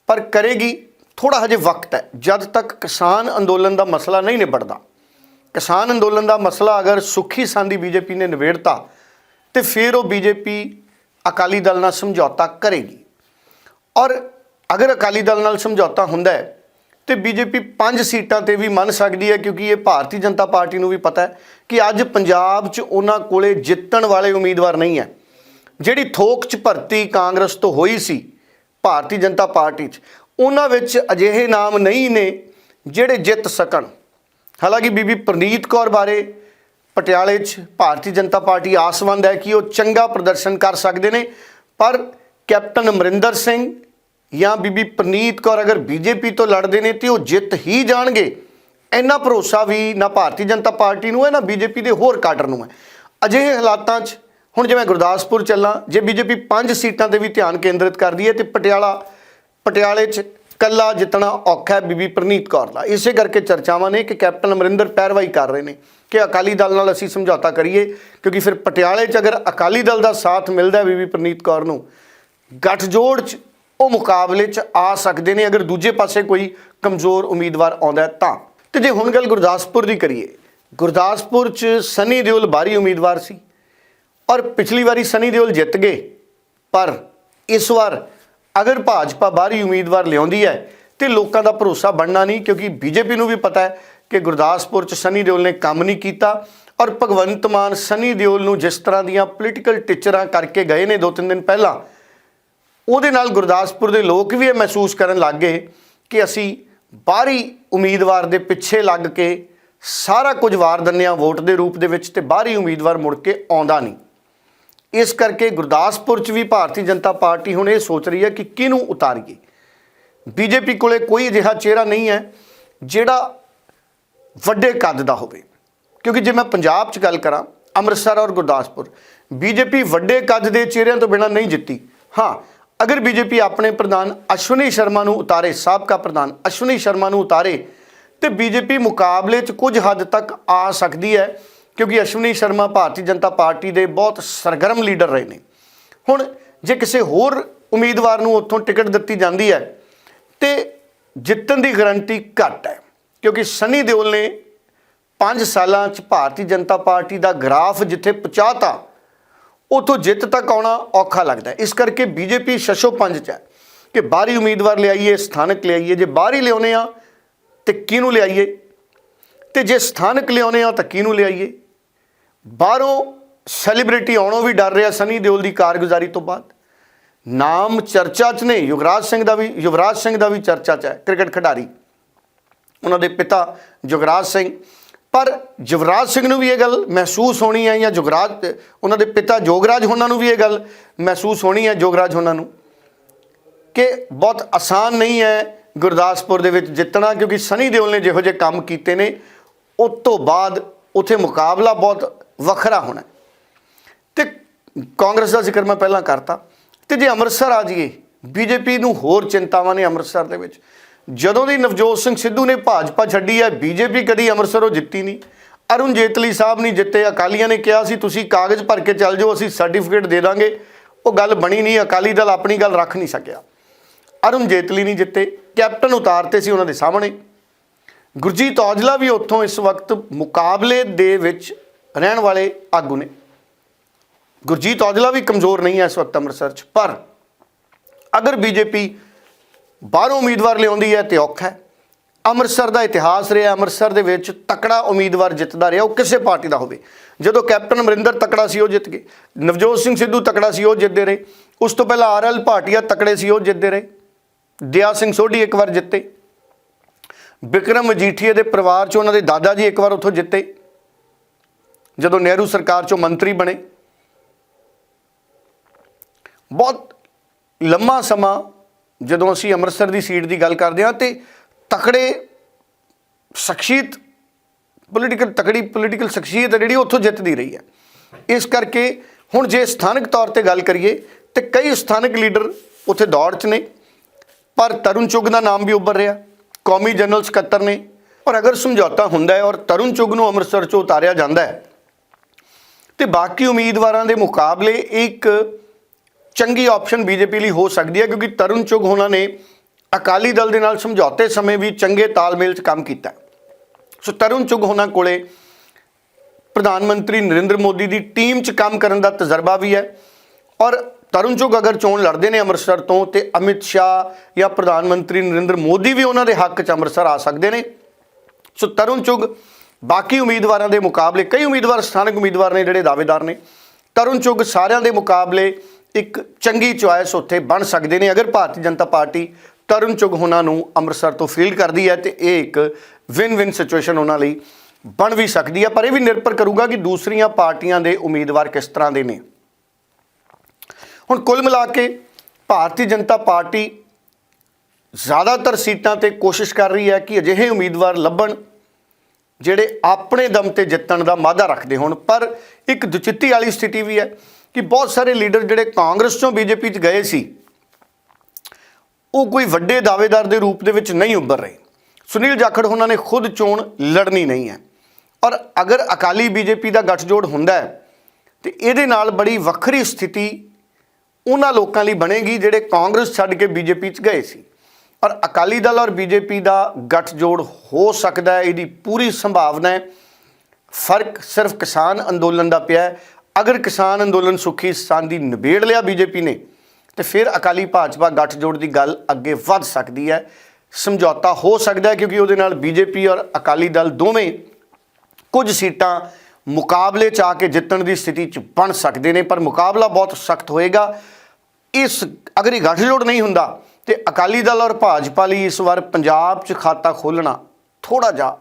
ਪਰ ਕਰੇਗੀ ਥੋੜਾ ਹਜੇ ਵਕਤ ਹੈ। ਜਦ ਤੱਕ ਕਿਸਾਨ ਅੰਦੋਲਨ ਦਾ ਮਸਲਾ ਨਹੀਂ ਨਿਬੜਦਾ, ਕਿਸਾਨ ਅੰਦੋਲਨ ਦਾ ਮਸਲਾ ਅਗਰ ਸੁੱਖੀ ਸਾਂਦੀ ਬੀਜੇਪੀ ਨੇ ਨਿਬੇੜਤਾ, ਤੇ ਫਿਰ ਉਹ ਬੀਜੇਪੀ ਅਕਾਲੀ ਦਲ ਨਾਲ ਸਮਝੌਤਾ ਕਰੇਗੀ। ਔਰ ਅਗਰ ਅਕਾਲੀ ਦਲ ਨਾਲ ਸਮਝੌਤਾ ਹੁੰਦਾ ਹੈ, ਤੇ ਬੀਜੇਪੀ ਪੰਜ ਸੀਟਾਂ ਤੇ ਵੀ ਮੰਨ ਸਕਦੀ ਹੈ, ਕਿਉਂਕਿ ਇਹ ਭਾਰਤੀ ਜਨਤਾ ਪਾਰਟੀ ਨੂੰ ਵੀ ਪਤਾ ਹੈ ਕਿ ਅੱਜ ਪੰਜਾਬ 'ਚ ਉਹਨਾਂ ਕੋਲੇ ਜਿੱਤਣ ਵਾਲੇ ਉਮੀਦਵਾਰ ਨਹੀਂ ਹੈ। ਜਿਹੜੀ ਥੋਕ 'ਚ ਭਰਤੀ ਕਾਂਗਰਸ ਤੋਂ ਹੋਈ ਸੀ, ਭਾਰਤੀ ਜਨਤਾ ਪਾਰਟੀ 'ਚ ਉਹਨਾਂ ਵਿੱਚ ਅਜਿਹੇ ਨਾਮ ਨਹੀਂ ਨੇ ਜਿਹੜੇ ਜਿੱਤ ਸਕਣ। ਹਾਲਾਂਕਿ ਬੀਬੀ ਪ੍ਰਨੀਤ ਕੌਰ ਬਾਰੇ ਪਟਿਆਲੇ 'ਚ ਭਾਰਤੀ ਜਨਤਾ ਪਾਰਟੀ ਆਸਵੰਦ ਹੈ ਕਿ ਉਹ ਚੰਗਾ ਪ੍ਰਦਰਸ਼ਨ ਕਰ ਸਕਦੇ ਨੇ, ਪਰ ਕੈਪਟਨ ਅਮਰਿੰਦਰ ਸਿੰਘ ਜਾਂ ਬੀਬੀ ਪ੍ਰਨੀਤ ਕੌਰ ਅਗਰ ਬੀਜੇਪੀ ਤੋਂ ਲੜਦੇ ਨੇ ਤੇ ਉਹ ਜਿੱਤ ਹੀ ਜਾਣਗੇ। ਇੰਨਾ ਭਰੋਸਾ ਵੀ ਨਾ ਭਾਰਤੀ ਜਨਤਾ ਪਾਰਟੀ ਨੂੰ ਹੈ, ਨਾ ਬੀਜੇਪੀ ਦੇ ਹੋਰ ਕਾਡਰ ਨੂੰ ਹੈ। ਅਜਿਹੇ ਹਾਲਾਤਾਂ 'ਚ ਹੁਣ ਜਿਵੇਂ ਗੁਰਦਾਸਪੁਰ ਚੱਲਾਂ, ਜੇ ਬੀਜੇਪੀ ਪੰਜ ਸੀਟਾਂ ਤੇ ਵੀ ਧਿਆਨ ਕੇਂਦਰਿਤ ਕਰਦੀ ਹੈ ਤੇ ਪਟਿਆਲਾ ਪਟਿਆਲੇ 'ਚ ਕੱਲਾ ਜਿੱਤਣਾ ਔਖਾ ਹੈ ਬੀਬੀ ਪ੍ਰਨੀਤ ਕੌਰ ਦਾ। ਇਸੇ ਕਰਕੇ ਚਰਚਾਵਾਂ ਨੇ ਕਿ ਕੈਪਟਨ ਅਮਰਿੰਦਰ ਪੈਰਵਾਈ ਕਰ ਰਹੇ ਨੇ ਕਿ ਅਕਾਲੀ ਦਲ ਨਾਲ ਅਸੀਂ ਸਮਝੌਤਾ ਕਰੀਏ, ਕਿਉਂਕਿ ਫਿਰ ਪਟਿਆਲੇ 'ਚ ਅਗਰ ਅਕਾਲੀ ਦਲ ਦਾ ਸਾਥ ਮਿਲਦਾ ਬੀਬੀ ਪ੍ਰਨੀਤ ਕੌਰ ਨੂੰ, ਗੱਠਜੋੜ 'ਚ ਉਹ ਮੁਕਾਬਲੇ 'ਚ ਆ ਸਕਦੇ ਨੇ। ਅਗਰ ਦੂਜੇ ਪਾਸੇ ਕੋਈ ਕਮਜ਼ੋਰ ਉਮੀਦਵਾਰ ਆਉਂਦਾ ਤਾਂ। ਤੇ ਜੇ ਹੁਣ ਗੱਲ ਗੁਰਦਾਸਪੁਰ ਦੀ ਕਰੀਏ, ਗੁਰਦਾਸਪੁਰ 'ਚ ਸਨੀ ਦਿਓਲ ਬਾਰੀ ਉਮੀਦਵਾਰ ਸੀ ਔਰ ਪਿਛਲੀ ਵਾਰੀ ਸਨੀ ਦਿਓਲ ਜਿੱਤ ਗਏ, ਪਰ ਇਸ ਵਾਰ ਅਗਰ ਭਾਜਪਾ ਬਾਹਰੀ ਉਮੀਦਵਾਰ ਲਿਆਉਂਦੀ ਹੈ, ਤੇ ਲੋਕਾਂ ਦਾ ਭਰੋਸਾ ਬਣਨਾ ਨਹੀਂ, ਕਿਉਂਕਿ ਬੀਜੇਪੀ ਨੂੰ ਵੀ ਪਤਾ ਹੈ ਕਿ ਗੁਰਦਾਸਪੁਰ 'ਚ ਸਨੀ ਦਿਓਲ ਨੇ ਕੰਮ ਨਹੀਂ ਕੀਤਾ ਔਰ ਭਗਵੰਤ ਮਾਨ ਸਨੀ ਦਿਓਲ ਨੂੰ ਜਿਸ ਤਰ੍ਹਾਂ ਦੀਆਂ ਪੋਲੀਟੀਕਲ ਟੀਚਰਾਂ ਕਰਕੇ ਗਏ ਨੇ ਦੋ ਤਿੰਨ ਦਿਨ ਪਹਿਲਾਂ, ਉਹਦੇ ਨਾਲ ਗੁਰਦਾਸਪੁਰ ਦੇ ਲੋਕ ਵੀ ਇਹ ਮਹਿਸੂਸ ਕਰਨ ਲੱਗ ਗਏ ਕਿ ਅਸੀਂ ਬਾਹਰੀ ਉਮੀਦਵਾਰ ਦੇ ਪਿੱਛੇ ਲੱਗ ਕੇ ਸਾਰਾ ਕੁਝ ਵਾਰ ਦਿੰਦੇ ਹਾਂ ਵੋਟ ਦੇ ਰੂਪ ਦੇ ਵਿੱਚ ਤੇ ਬਾਹਰੀ ਉਮੀਦਵਾਰ ਮੁੜ ਕੇ ਆਉਂਦਾ ਨਹੀਂ। ਇਸ ਕਰਕੇ ਗੁਰਦਾਸਪੁਰ 'ਚ ਵੀ ਭਾਰਤੀ ਜਨਤਾ ਪਾਰਟੀ ਹੁਣ ਇਹ ਸੋਚ ਰਹੀ ਹੈ ਕਿ ਕਿਹਨੂੰ ਉਤਾਰੀਏ? ਬੀਜੇਪੀ ਕੋਲੇ ਕੋਈ ਅਜਿਹਾ ਚਿਹਰਾ ਨਹੀਂ ਹੈ ਜਿਹੜਾ ਵੱਡੇ ਕੱਦ ਦਾ ਹੋਵੇ। ਕਿਉਂਕਿ ਜੇ ਮੈਂ ਪੰਜਾਬ 'ਚ ਗੱਲ ਕਰਾਂ, ਅੰਮ੍ਰਿਤਸਰ ਔਰ ਗੁਰਦਾਸਪੁਰ, ਬੀਜੇਪੀ ਵੱਡੇ ਕੱਦ ਦੇ ਚਿਹਰਿਆਂ ਤੋਂ ਬਿਨਾਂ ਨਹੀਂ ਜਿੱਤੀ। ਹਾਂ, ਅਗਰ ਬੀਜੇਪੀ ਆਪਣੇ ਪ੍ਰਧਾਨ ਅਸ਼ਵਨੀ ਸ਼ਰਮਾ ਨੂੰ ਉਤਾਰੇ, ਸਾਬਕਾ ਪ੍ਰਧਾਨ ਅਸ਼ਵਨੀ ਸ਼ਰਮਾ ਨੂੰ ਉਤਾਰੇ, ਤੇ ਬੀਜੇਪੀ ਮੁਕਾਬਲੇ 'ਚ ਕੁਝ ਹੱਦ ਤੱਕ ਆ ਸਕਦੀ ਹੈ। ਕਿਉਂਕਿ ਅਸ਼ਵਨੀ ਸ਼ਰਮਾ ਭਾਰਤੀ ਜਨਤਾ ਪਾਰਟੀ ਦੇ ਬਹੁਤ ਸਰਗਰਮ ਲੀਡਰ ਰਹੇ ਨੇ। ਹੁਣ ਜੇ ਕਿਸੇ ਹੋਰ ਉਮੀਦਵਾਰ ਨੂੰ ਉੱਥੋਂ ਟਿਕਟ ਦਿੱਤੀ ਜਾਂਦੀ ਹੈ, ਤੇ ਜਿੱਤਣ ਦੀ ਗਾਰੰਟੀ ਘੱਟ ਹੈ। ਕਿਉਂਕਿ ਸਨੀ ਦਿਓਲ ਨੇ 5 ਸਾਲਾਂ 'ਚ ਭਾਰਤੀ ਜਨਤਾ ਪਾਰਟੀ ਦਾ ਗ੍ਰਾਫ ਜਿੱਥੇ ਪਹੁੰਚਾਤਾ, ਉਥੋਂ ਜਿੱਤ ਤੱਕ ਆਉਣਾ ਔਖਾ ਲੱਗਦਾ ਇਸ ਕਰਕੇ ਬੀਜੇਪੀ ਸ਼ਸ਼ੋ ਪੰਜ 'ਚ ਹੈ ਕਿ ਬਾਹਰੀ ਉਮੀਦਵਾਰ ਲਿਆਈਏ, ਸਥਾਨਕ ਲਿਆਈਏ। ਜੇ ਬਾਹਰੀ ਲਿਆਉਨੇ ਆ, ਤੇ ਕਿਹਨੂੰ ਲਿਆਈਏ? ਤੇ ਜੇ ਸਥਾਨਕ ਲਿਆਉਨੇ ਆ, ਤਾਂ ਕਿਹਨੂੰ ਲਿਆਈਏ? ਬਾਹਰੋਂ ਸੈਲੀਬ੍ਰਿਟੀ ਆਉਣੋਂ ਵੀ ਡਰ ਰਿਹਾ ਸਨੀ ਦਿਓਲ ਦੀ ਕਾਰਗੁਜ਼ਾਰੀ ਤੋਂ ਬਾਅਦ। ਨਾਮ ਚਰਚਾ 'ਚ ਨੇ ਯੁਵਰਾਜ ਸਿੰਘ ਦਾ ਵੀ, ਯੁਵਰਾਜ ਸਿੰਘ ਦਾ ਵੀ ਚਰਚਾ 'ਚ ਹੈ, ਕ੍ਰਿਕਟ ਖਿਡਾਰੀ। ਉਹਨਾਂ ਦੇ ਪਿਤਾ ਜੁਗਰਾਜ ਸਿੰਘ। ਪਰ ਯੁਵਰਾਜ ਸਿੰਘ ਨੂੰ ਵੀ ਇਹ ਗੱਲ ਮਹਿਸੂਸ ਹੋਣੀ ਹੈ ਜਾਂ ਜੁਗਰਾਜ, ਉਹਨਾਂ ਦੇ ਪਿਤਾ ਜੋਗਰਾਜ ਉਹਨਾਂ ਨੂੰ ਵੀ ਇਹ ਗੱਲ ਮਹਿਸੂਸ ਹੋਣੀ ਹੈ, ਜੋਗਰਾਜ ਉਹਨਾਂ ਨੂੰ, ਕਿ ਬਹੁਤ ਆਸਾਨ ਨਹੀਂ ਹੈ ਗੁਰਦਾਸਪੁਰ ਦੇ ਵਿੱਚ ਜਿੱਤਣਾ, ਕਿਉਂਕਿ ਸਨੀ ਦਿਓਲ ਨੇ ਜਿਹੋ ਜਿਹੇ ਕੰਮ ਕੀਤੇ ਨੇ, ਉਸ ਤੋਂ ਬਾਅਦ ਉੱਥੇ ਮੁਕਾਬਲਾ ਬਹੁਤ ਵੱਖਰਾ ਹੋਣਾ ਹੈ। ਤੇ ਕਾਂਗਰਸ ਦਾ ਜ਼ਿਕਰ ਮੈਂ ਪਹਿਲਾਂ ਕਰਤਾ। ਤੇ ਜੇ ਅੰਮ੍ਰਿਤਸਰ ਆ ਜਾਈਏ, ਬੀਜੇਪੀ ਨੂੰ ਹੋਰ ਚਿੰਤਾਵਾਂ ਨੇ ਅੰਮ੍ਰਿਤਸਰ ਦੇ ਵਿੱਚ। ਜਦੋਂ ਦੀ ਨਵਜੋਤ ਸਿੰਘ ਸਿੱਧੂ ਨੇ ਭਾਜਪਾ ਛੱਡੀ ਹੈ, ਬੀਜੇਪੀ ਕਦੀ ਅੰਮ੍ਰਿਤਸਰੋਂ ਜਿੱਤੀ ਨਹੀਂ। ਅਰੁਣ ਜੇਤਲੀ ਸਾਹਿਬ ਨਹੀਂ ਜਿੱਤੇ, ਅਕਾਲੀਆਂ ਨੇ ਕਿਹਾ ਸੀ, ਤੁਸੀਂ ਕਾਗਜ਼ ਭਰ ਕੇ ਚੱਲ ਜਾਓ, ਅਸੀਂ ਸਰਟੀਫਿਕੇਟ ਦੇ ਦਾਂਗੇ। ਉਹ ਗੱਲ ਬਣੀ ਨਹੀਂ, ਅਕਾਲੀ ਦਲ ਆਪਣੀ ਗੱਲ ਰੱਖ ਨਹੀਂ ਸਕਿਆ। ਅਰੁਣ ਜੇਤਲੀ ਨਹੀਂ ਜਿੱਤੇ, ਕੈਪਟਨ ਉਤਾਰਤੇ ਸੀ ਉਹਨਾਂ ਦੇ ਸਾਹਮਣੇ। ਗੁਰਜੀਤ ਔਜਲਾ ਵੀ ਉੱਥੋਂ ਇਸ ਵਕਤ ਮੁਕਾਬਲੇ ਦੇ ਵਿੱਚ ਰਹਿਣ ਵਾਲੇ ਆਗੂ ਨੇ। ਗੁਰਜੀਤ ਔਜਲਾ ਵੀ ਕਮਜ਼ੋਰ ਨਹੀਂ ਹੈ ਇਸ ਵਕਤ ਅੰਮ੍ਰਿਤਸਰ 'ਚ, ਪਰ ਅਗਰ ਬੀਜੇਪੀ ਬਾਹਰੋਂ ਉਮੀਦਵਾਰ ਲਿਆਉਂਦੀ ਹੈ ਤੇ ਔਖਾ ਹੈ। ਅੰਮ੍ਰਿਤਸਰ ਦਾ ਇਤਿਹਾਸ ਰਿਹਾ, ਅੰਮ੍ਰਿਤਸਰ ਦੇ ਵਿੱਚ ਤਕੜਾ ਉਮੀਦਵਾਰ ਜਿੱਤਦਾ ਰਿਹਾ, ਉਹ ਕਿਸੇ ਪਾਰਟੀ ਦਾ ਹੋਵੇ। ਜਦੋਂ ਕੈਪਟਨ ਅਮਰਿੰਦਰ ਤਕੜਾ ਸੀ, ਉਹ ਜਿੱਤ ਗਏ। ਨਵਜੋਤ ਸਿੰਘ ਸਿੱਧੂ ਤਕੜਾ ਸੀ, ਉਹ ਜਿੱਤਦੇ ਰਹੇ। ਉਸ ਤੋਂ ਪਹਿਲਾਂ ਆਰਐਲ ਭਾਟੀਆ ਤਕੜੇ ਸੀ, ਉਹ ਜਿੱਤਦੇ ਰਹੇ। ਦਿਆ ਸਿੰਘ ਸੋਢੀ ਇੱਕ ਵਾਰ ਜਿੱਤੇ। ਵਿਕਰਮ ਮਜੀਠੀਏ ਦੇ ਪਰਿਵਾਰ 'ਚ ਉਹਨਾਂ ਦੇ ਦਾਦਾ ਜੀ ਇੱਕ ਵਾਰ ਉੱਥੋਂ ਜਿੱਤੇ। ਜਦੋਂ ਨਹਿਰੂ ਸਰਕਾਰ ਚੋਂ ਮੰਤਰੀ ਬਣੇ। ਬਹੁਤ ਲੰਮਾ ਸਮਾਂ ਜਦੋਂ ਅਸੀਂ ਅੰਮ੍ਰਿਤਸਰ ਦੀ ਸੀਟ ਦੀ ਗੱਲ ਕਰਦੇ ਹਾਂ ਤੇ ਤਕੜੇ ਸ਼ਖਸੀਅਤ ਪੋਲੀਟੀਕਲ ਤਕੜੀ ਪੋਲੀਟੀਕਲ ਸ਼ਖਸੀਅਤ ਹੈ ਜਿਹੜੀ ਉੱਥੋਂ ਜਿੱਤਦੀ ਰਹੀ ਹੈ। ਇਸ ਕਰਕੇ ਹੁਣ ਜੇ ਸਥਾਨਕ ਤੌਰ ਤੇ ਗੱਲ ਕਰੀਏ ਤੇ ਕਈ ਸਥਾਨਕ ਲੀਡਰ ਉੱਥੇ ਦੌੜ 'ਚ ਨੇ, ਪਰ ਤਰੁਣ ਚੁੱਗ ਦਾ ਨਾਮ ਵੀ ਉੱਭਰ ਰਿਹਾ। ਕੌਮੀ ਜਨਰਲ ਸਕੱਤਰ ਨੇ, ਔਰ ਅਗਰ ਸਮਝੌਤਾ ਹੁੰਦਾ ਹੈ ਔਰ ਤਰੁਣ ਚੁੱਗ ਨੂੰ ਅੰਮ੍ਰਿਤਸਰ 'ਚੋਂ ਉਤਾਰਿਆ ਜਾਂਦਾ ਹੈ ਤੇ ਬਾਕੀ ਉਮੀਦਵਾਰਾਂ ਦੇ ਮੁਕਾਬਲੇ ਇੱਕ ਚੰਗੀ ਆਪਸ਼ਨ ਬੀਜੇਪੀ ਲਈ ਹੋ ਸਕਦੀ ਹੈ, ਕਿਉਂਕਿ ਤਰੁਣ ਚੁੱਗ ਉਹਨਾਂ ਨੇ ਅਕਾਲੀ ਦਲ ਦੇ ਨਾਲ ਸਮਝੌਤੇ ਸਮੇਂ ਵੀ ਚੰਗੇ ਤਾਲਮੇਲ 'ਚ ਕੰਮ ਕੀਤਾ। ਸੋ ਤਰੁਣ ਚੁੱਗ ਉਹਨਾਂ ਕੋਲੇ ਪ੍ਰਧਾਨ ਮੰਤਰੀ ਨਰਿੰਦਰ ਮੋਦੀ ਦੀ ਟੀਮ 'ਚ ਕੰਮ ਕਰਨ ਦਾ ਤਜਰਬਾ ਵੀ ਹੈ। ਔਰ ਤਰੁਣ ਚੁੱਗ ਅਗਰ ਚੋਣ ਲੜਦੇ ਨੇ ਅੰਮ੍ਰਿਤਸਰ ਤੋਂ ਤੇ ਅਮਿਤ ਸ਼ਾਹ ਜਾਂ ਪ੍ਰਧਾਨ ਮੰਤਰੀ ਨਰਿੰਦਰ ਮੋਦੀ ਵੀ ਉਹਨਾਂ ਦੇ ਹੱਕ 'ਚ ਅੰਮ੍ਰਿਤਸਰ ਆ ਸਕਦੇ ਨੇ। ਸੋ ਤਰੁਣ ਚੁੱਗ ਬਾਕੀ ਉਮੀਦਵਾਰਾਂ ਦੇ ਮੁਕਾਬਲੇ, ਕਈ ਉਮੀਦਵਾਰ, ਸਥਾਨਕ ਉਮੀਦਵਾਰ ਨੇ ਜਿਹੜੇ ਦਾਅਵੇਦਾਰ ਨੇ। ਤਰੁਣ ਚੁੱਗ ਸਾਰਿਆਂ ਦੇ ਮੁਕਾਬਲੇ ਇੱਕ ਚੰਗੀ ਚੁਆਇਸ ਉੱਥੇ ਬਣ ਸਕਦੇ ਨੇ। ਅਗਰ ਭਾਰਤੀ ਜਨਤਾ ਪਾਰਟੀ ਤਰੁਣ ਚੁੱਗ ਉਹਨਾਂ ਨੂੰ ਅੰਮ੍ਰਿਤਸਰ ਤੋਂ ਫੀਲਡ ਕਰਦੀ ਹੈ, ਤੇ ਇਹ ਇੱਕ ਵਿਨ ਵਿਨ ਸਿਚੁਏਸ਼ਨ ਉਹਨਾਂ ਲਈ ਬਣ ਵੀ ਸਕਦੀ ਹੈ। ਪਰ ਇਹ ਵੀ ਨਿਰਭਰ ਕਰੂਗਾ ਕਿ ਦੂਸਰੀਆਂ ਪਾਰਟੀਆਂ ਦੇ ਉਮੀਦਵਾਰ ਕਿਸ ਤਰ੍ਹਾਂ ਦੇ ਨੇ। ਹੁਣ ਕੁੱਲ ਮਿਲਾ ਕੇ ਭਾਰਤੀ ਜਨਤਾ ਪਾਰਟੀ ਜ਼ਿਆਦਾਤਰ ਸੀਟਾਂ ਤੇ ਕੋਸ਼ਿਸ਼ ਕਰ ਰਹੀ ਹੈ ਕਿ ਅਜਿਹੇ ਉਮੀਦਵਾਰ ਲੱਭਣ। ਜਿਹੜੇ ਆਪਣੇ ਦਮ ਤੇ ਜਿੱਤਣ ਦਾ ਵਾਅਦਾ ਰੱਖਦੇ ਹੋਣ, ਪਰ ਇੱਕ ਦੁਚਿੱਤੀ ਵਾਲੀ ਸਥਿਤੀ ਵੀ ਹੈ ਕਿ ਬਹੁਤ ਸਾਰੇ ਲੀਡਰ ਜਿਹੜੇ ਕਾਂਗਰਸ ਚੋਂ ਬੀਜੇਪੀ 'ਚ ਗਏ ਸੀ, ਉਹ ਕੋਈ ਵੱਡੇ ਦਾਅਵੇਦਾਰ ਦੇ ਰੂਪ ਦੇ ਵਿੱਚ ਨਹੀਂ ਉੱਭਰ ਰਹੇ। ਸੁਨੀਲ ਜਾਖੜ ਉਹਨਾਂ ਨੇ ਖੁਦ ਚੋਣ ਲੜਨੀ ਨਹੀਂ ਹੈ। ਔਰ ਅਗਰ ਅਕਾਲੀ ਬੀਜੇਪੀ ਦਾ ਗੱਠਜੋੜ ਹੁੰਦਾ ਹੈ, ਤੇ ਇਹਦੇ ਨਾਲ ਬੜੀ ਵੱਖਰੀ ਸਥਿਤੀ ਉਹਨਾਂ ਲੋਕਾਂ ਲਈ ਬਣੇਗੀ ਜਿਹੜੇ ਕਾਂਗਰਸ ਛੱਡ ਕੇ ਬੀਜੇਪੀ 'ਚ ਗਏ ਸੀ। ਔਰ ਅਕਾਲੀ ਦਲ ਔਰ ਬੀਜੇਪੀ ਦਾ ਗੱਠਜੋੜ ਹੋ ਸਕਦਾ ਹੈ, ਇਹਦੀ ਪੂਰੀ ਸੰਭਾਵਨਾ ਹੈ। ਫ਼ਰਕ ਸਿਰਫ ਕਿਸਾਨ ਅੰਦੋਲਨ ਦਾ ਪਿਆ ਹੈ। ਅਗਰ ਕਿਸਾਨ ਅੰਦੋਲਨ ਸੁੱਖੀ ਸਥਾਨ ਦੀ ਨਿਬੇੜ ਲਿਆ ਬੀਜੇਪੀ ਨੇ, ਤੇ ਫਿਰ ਅਕਾਲੀ ਭਾਜਪਾ ਗੱਠਜੋੜ ਦੀ ਗੱਲ ਅੱਗੇ ਵੱਧ ਸਕਦੀ ਹੈ। ਸਮਝੌਤਾ ਹੋ ਸਕਦਾ ਹੈ, ਕਿਉਂਕਿ ਉਹਦੇ ਨਾਲ ਬੀਜੇਪੀ ਔਰ ਅਕਾਲੀ ਦਲ ਦੋਵੇਂ ਕੁਝ ਸੀਟਾਂ ਮੁਕਾਬਲੇ ਚ ਆ ਕੇ ਜਿੱਤਣ ਦੀ ਸਥਿਤੀ ਚ ਬਣ ਸਕਦੇ ਨੇ, ਪਰ ਮੁਕਾਬਲਾ ਬਹੁਤ ਸਖਤ ਹੋਏਗਾ। ਇਸ ਅਗਰ ਇਹ ਗੱਠਜੋੜ ਨਹੀਂ ਹੁੰਦਾ ਤੇ ਅਕਾਲੀ ਦਲ ਔਰ ਭਾਜਪਾ ਲਈ ਇਸ ਵਾਰ ਪੰਜਾਬ ਚ ਖਾਤਾ ਖੋਲਣਾ ਥੋੜਾ ਜਿਹਾ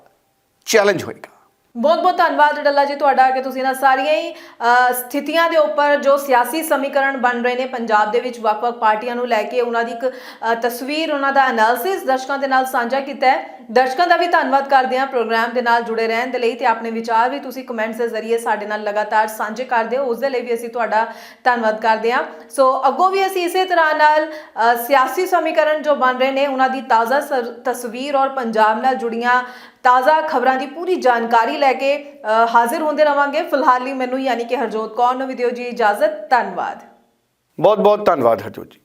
ਚੈਲੰਜ ਹੋਏਗਾ। ਬਹੁਤ ਬਹੁਤ ਧੰਨਵਾਦ ਡੱਲਾ ਜੀ ਤੁਹਾਡਾ ਕਿ ਤੁਸੀਂ ਇਹਨਾਂ ਸਾਰੀਆਂ ਹੀ ਸਥਿਤੀਆਂ ਦੇ ਉੱਪਰ ਜੋ ਸਿਆਸੀ ਸਮੀਕਰਨ ਬਣ ਰਹੇ ਨੇ ਪੰਜਾਬ ਦੇ ਵਿੱਚ ਵੱਖ-ਵੱਖ ਪਾਰਟੀਆਂ ਨੂੰ ਲੈ ਕੇ ਉਹਨਾਂ ਦੀ ਇੱਕ ਤਸਵੀਰ, ਉਹਨਾਂ ਦਾ ਐਨਾਲਿਸਿਸ ਦਰਸ਼ਕਾਂ ਦੇ ਨਾਲ ਸਾਂਝਾ ਕੀਤਾ ਹੈ। ਦਰਸ਼ਕਾਂ ਦਾ ਵੀ ਧੰਨਵਾਦ ਕਰਦੇ ਹਾਂ ਪ੍ਰੋਗਰਾਮ ਦੇ ਨਾਲ ਜੁੜੇ ਰਹਿਣ ਦੇ ਲਈ ਤੇ ਆਪਣੇ ਵਿਚਾਰ ਵੀ ਤੁਸੀਂ ਕਮੈਂਟਸ ਦੇ ਜ਼ਰੀਏ ਸਾਡੇ ਨਾਲ ਲਗਾਤਾਰ ਸਾਂਝੇ ਕਰਦੇ ਹੋ, ਉਸ ਦੇ ਲਈ ਵੀ ਅਸੀਂ ਤੁਹਾਡਾ ਧੰਨਵਾਦ ਕਰਦੇ ਹਾਂ। ਸੋ ਅੱਗੋਂ ਵੀ ਅਸੀਂ ਇਸੇ ਤਰ੍ਹਾਂ ਨਾਲ ਸਿਆਸੀ ਸਮੀਕਰਨ ਜੋ ਬਣ ਰਹੇ ਨੇ, ਉਹਨਾਂ ਦੀ ਤਾਜ਼ਾ ਸਰ- ਤਸਵੀਰ ਔਰ ਪੰਜਾਬ ਨਾਲ ਜੁੜੀਆਂ ਤਾਜ਼ਾ ਖਬਰਾਂ ਦੀ ਪੂਰੀ ਜਾਣਕਾਰੀ ਲੈ ਕੇ ਹਾਜ਼ਰ ਹੁੰਦੇ ਰਵਾਂਗੇ। ਫਿਲਹਾਲ ਲਈ ਮੈਨੂੰ ਯਾਨੀ ਕਿ ਹਰਜੋਤ ਕੌਰ ਨੂੰ ਵੀ ਦਿਓ ਜੀ ਇਜਾਜ਼ਤ। ਧੰਨਵਾਦ। ਬਹੁਤ ਬਹੁਤ ਧੰਨਵਾਦ ਹਰਜੋਤ ਜੀ।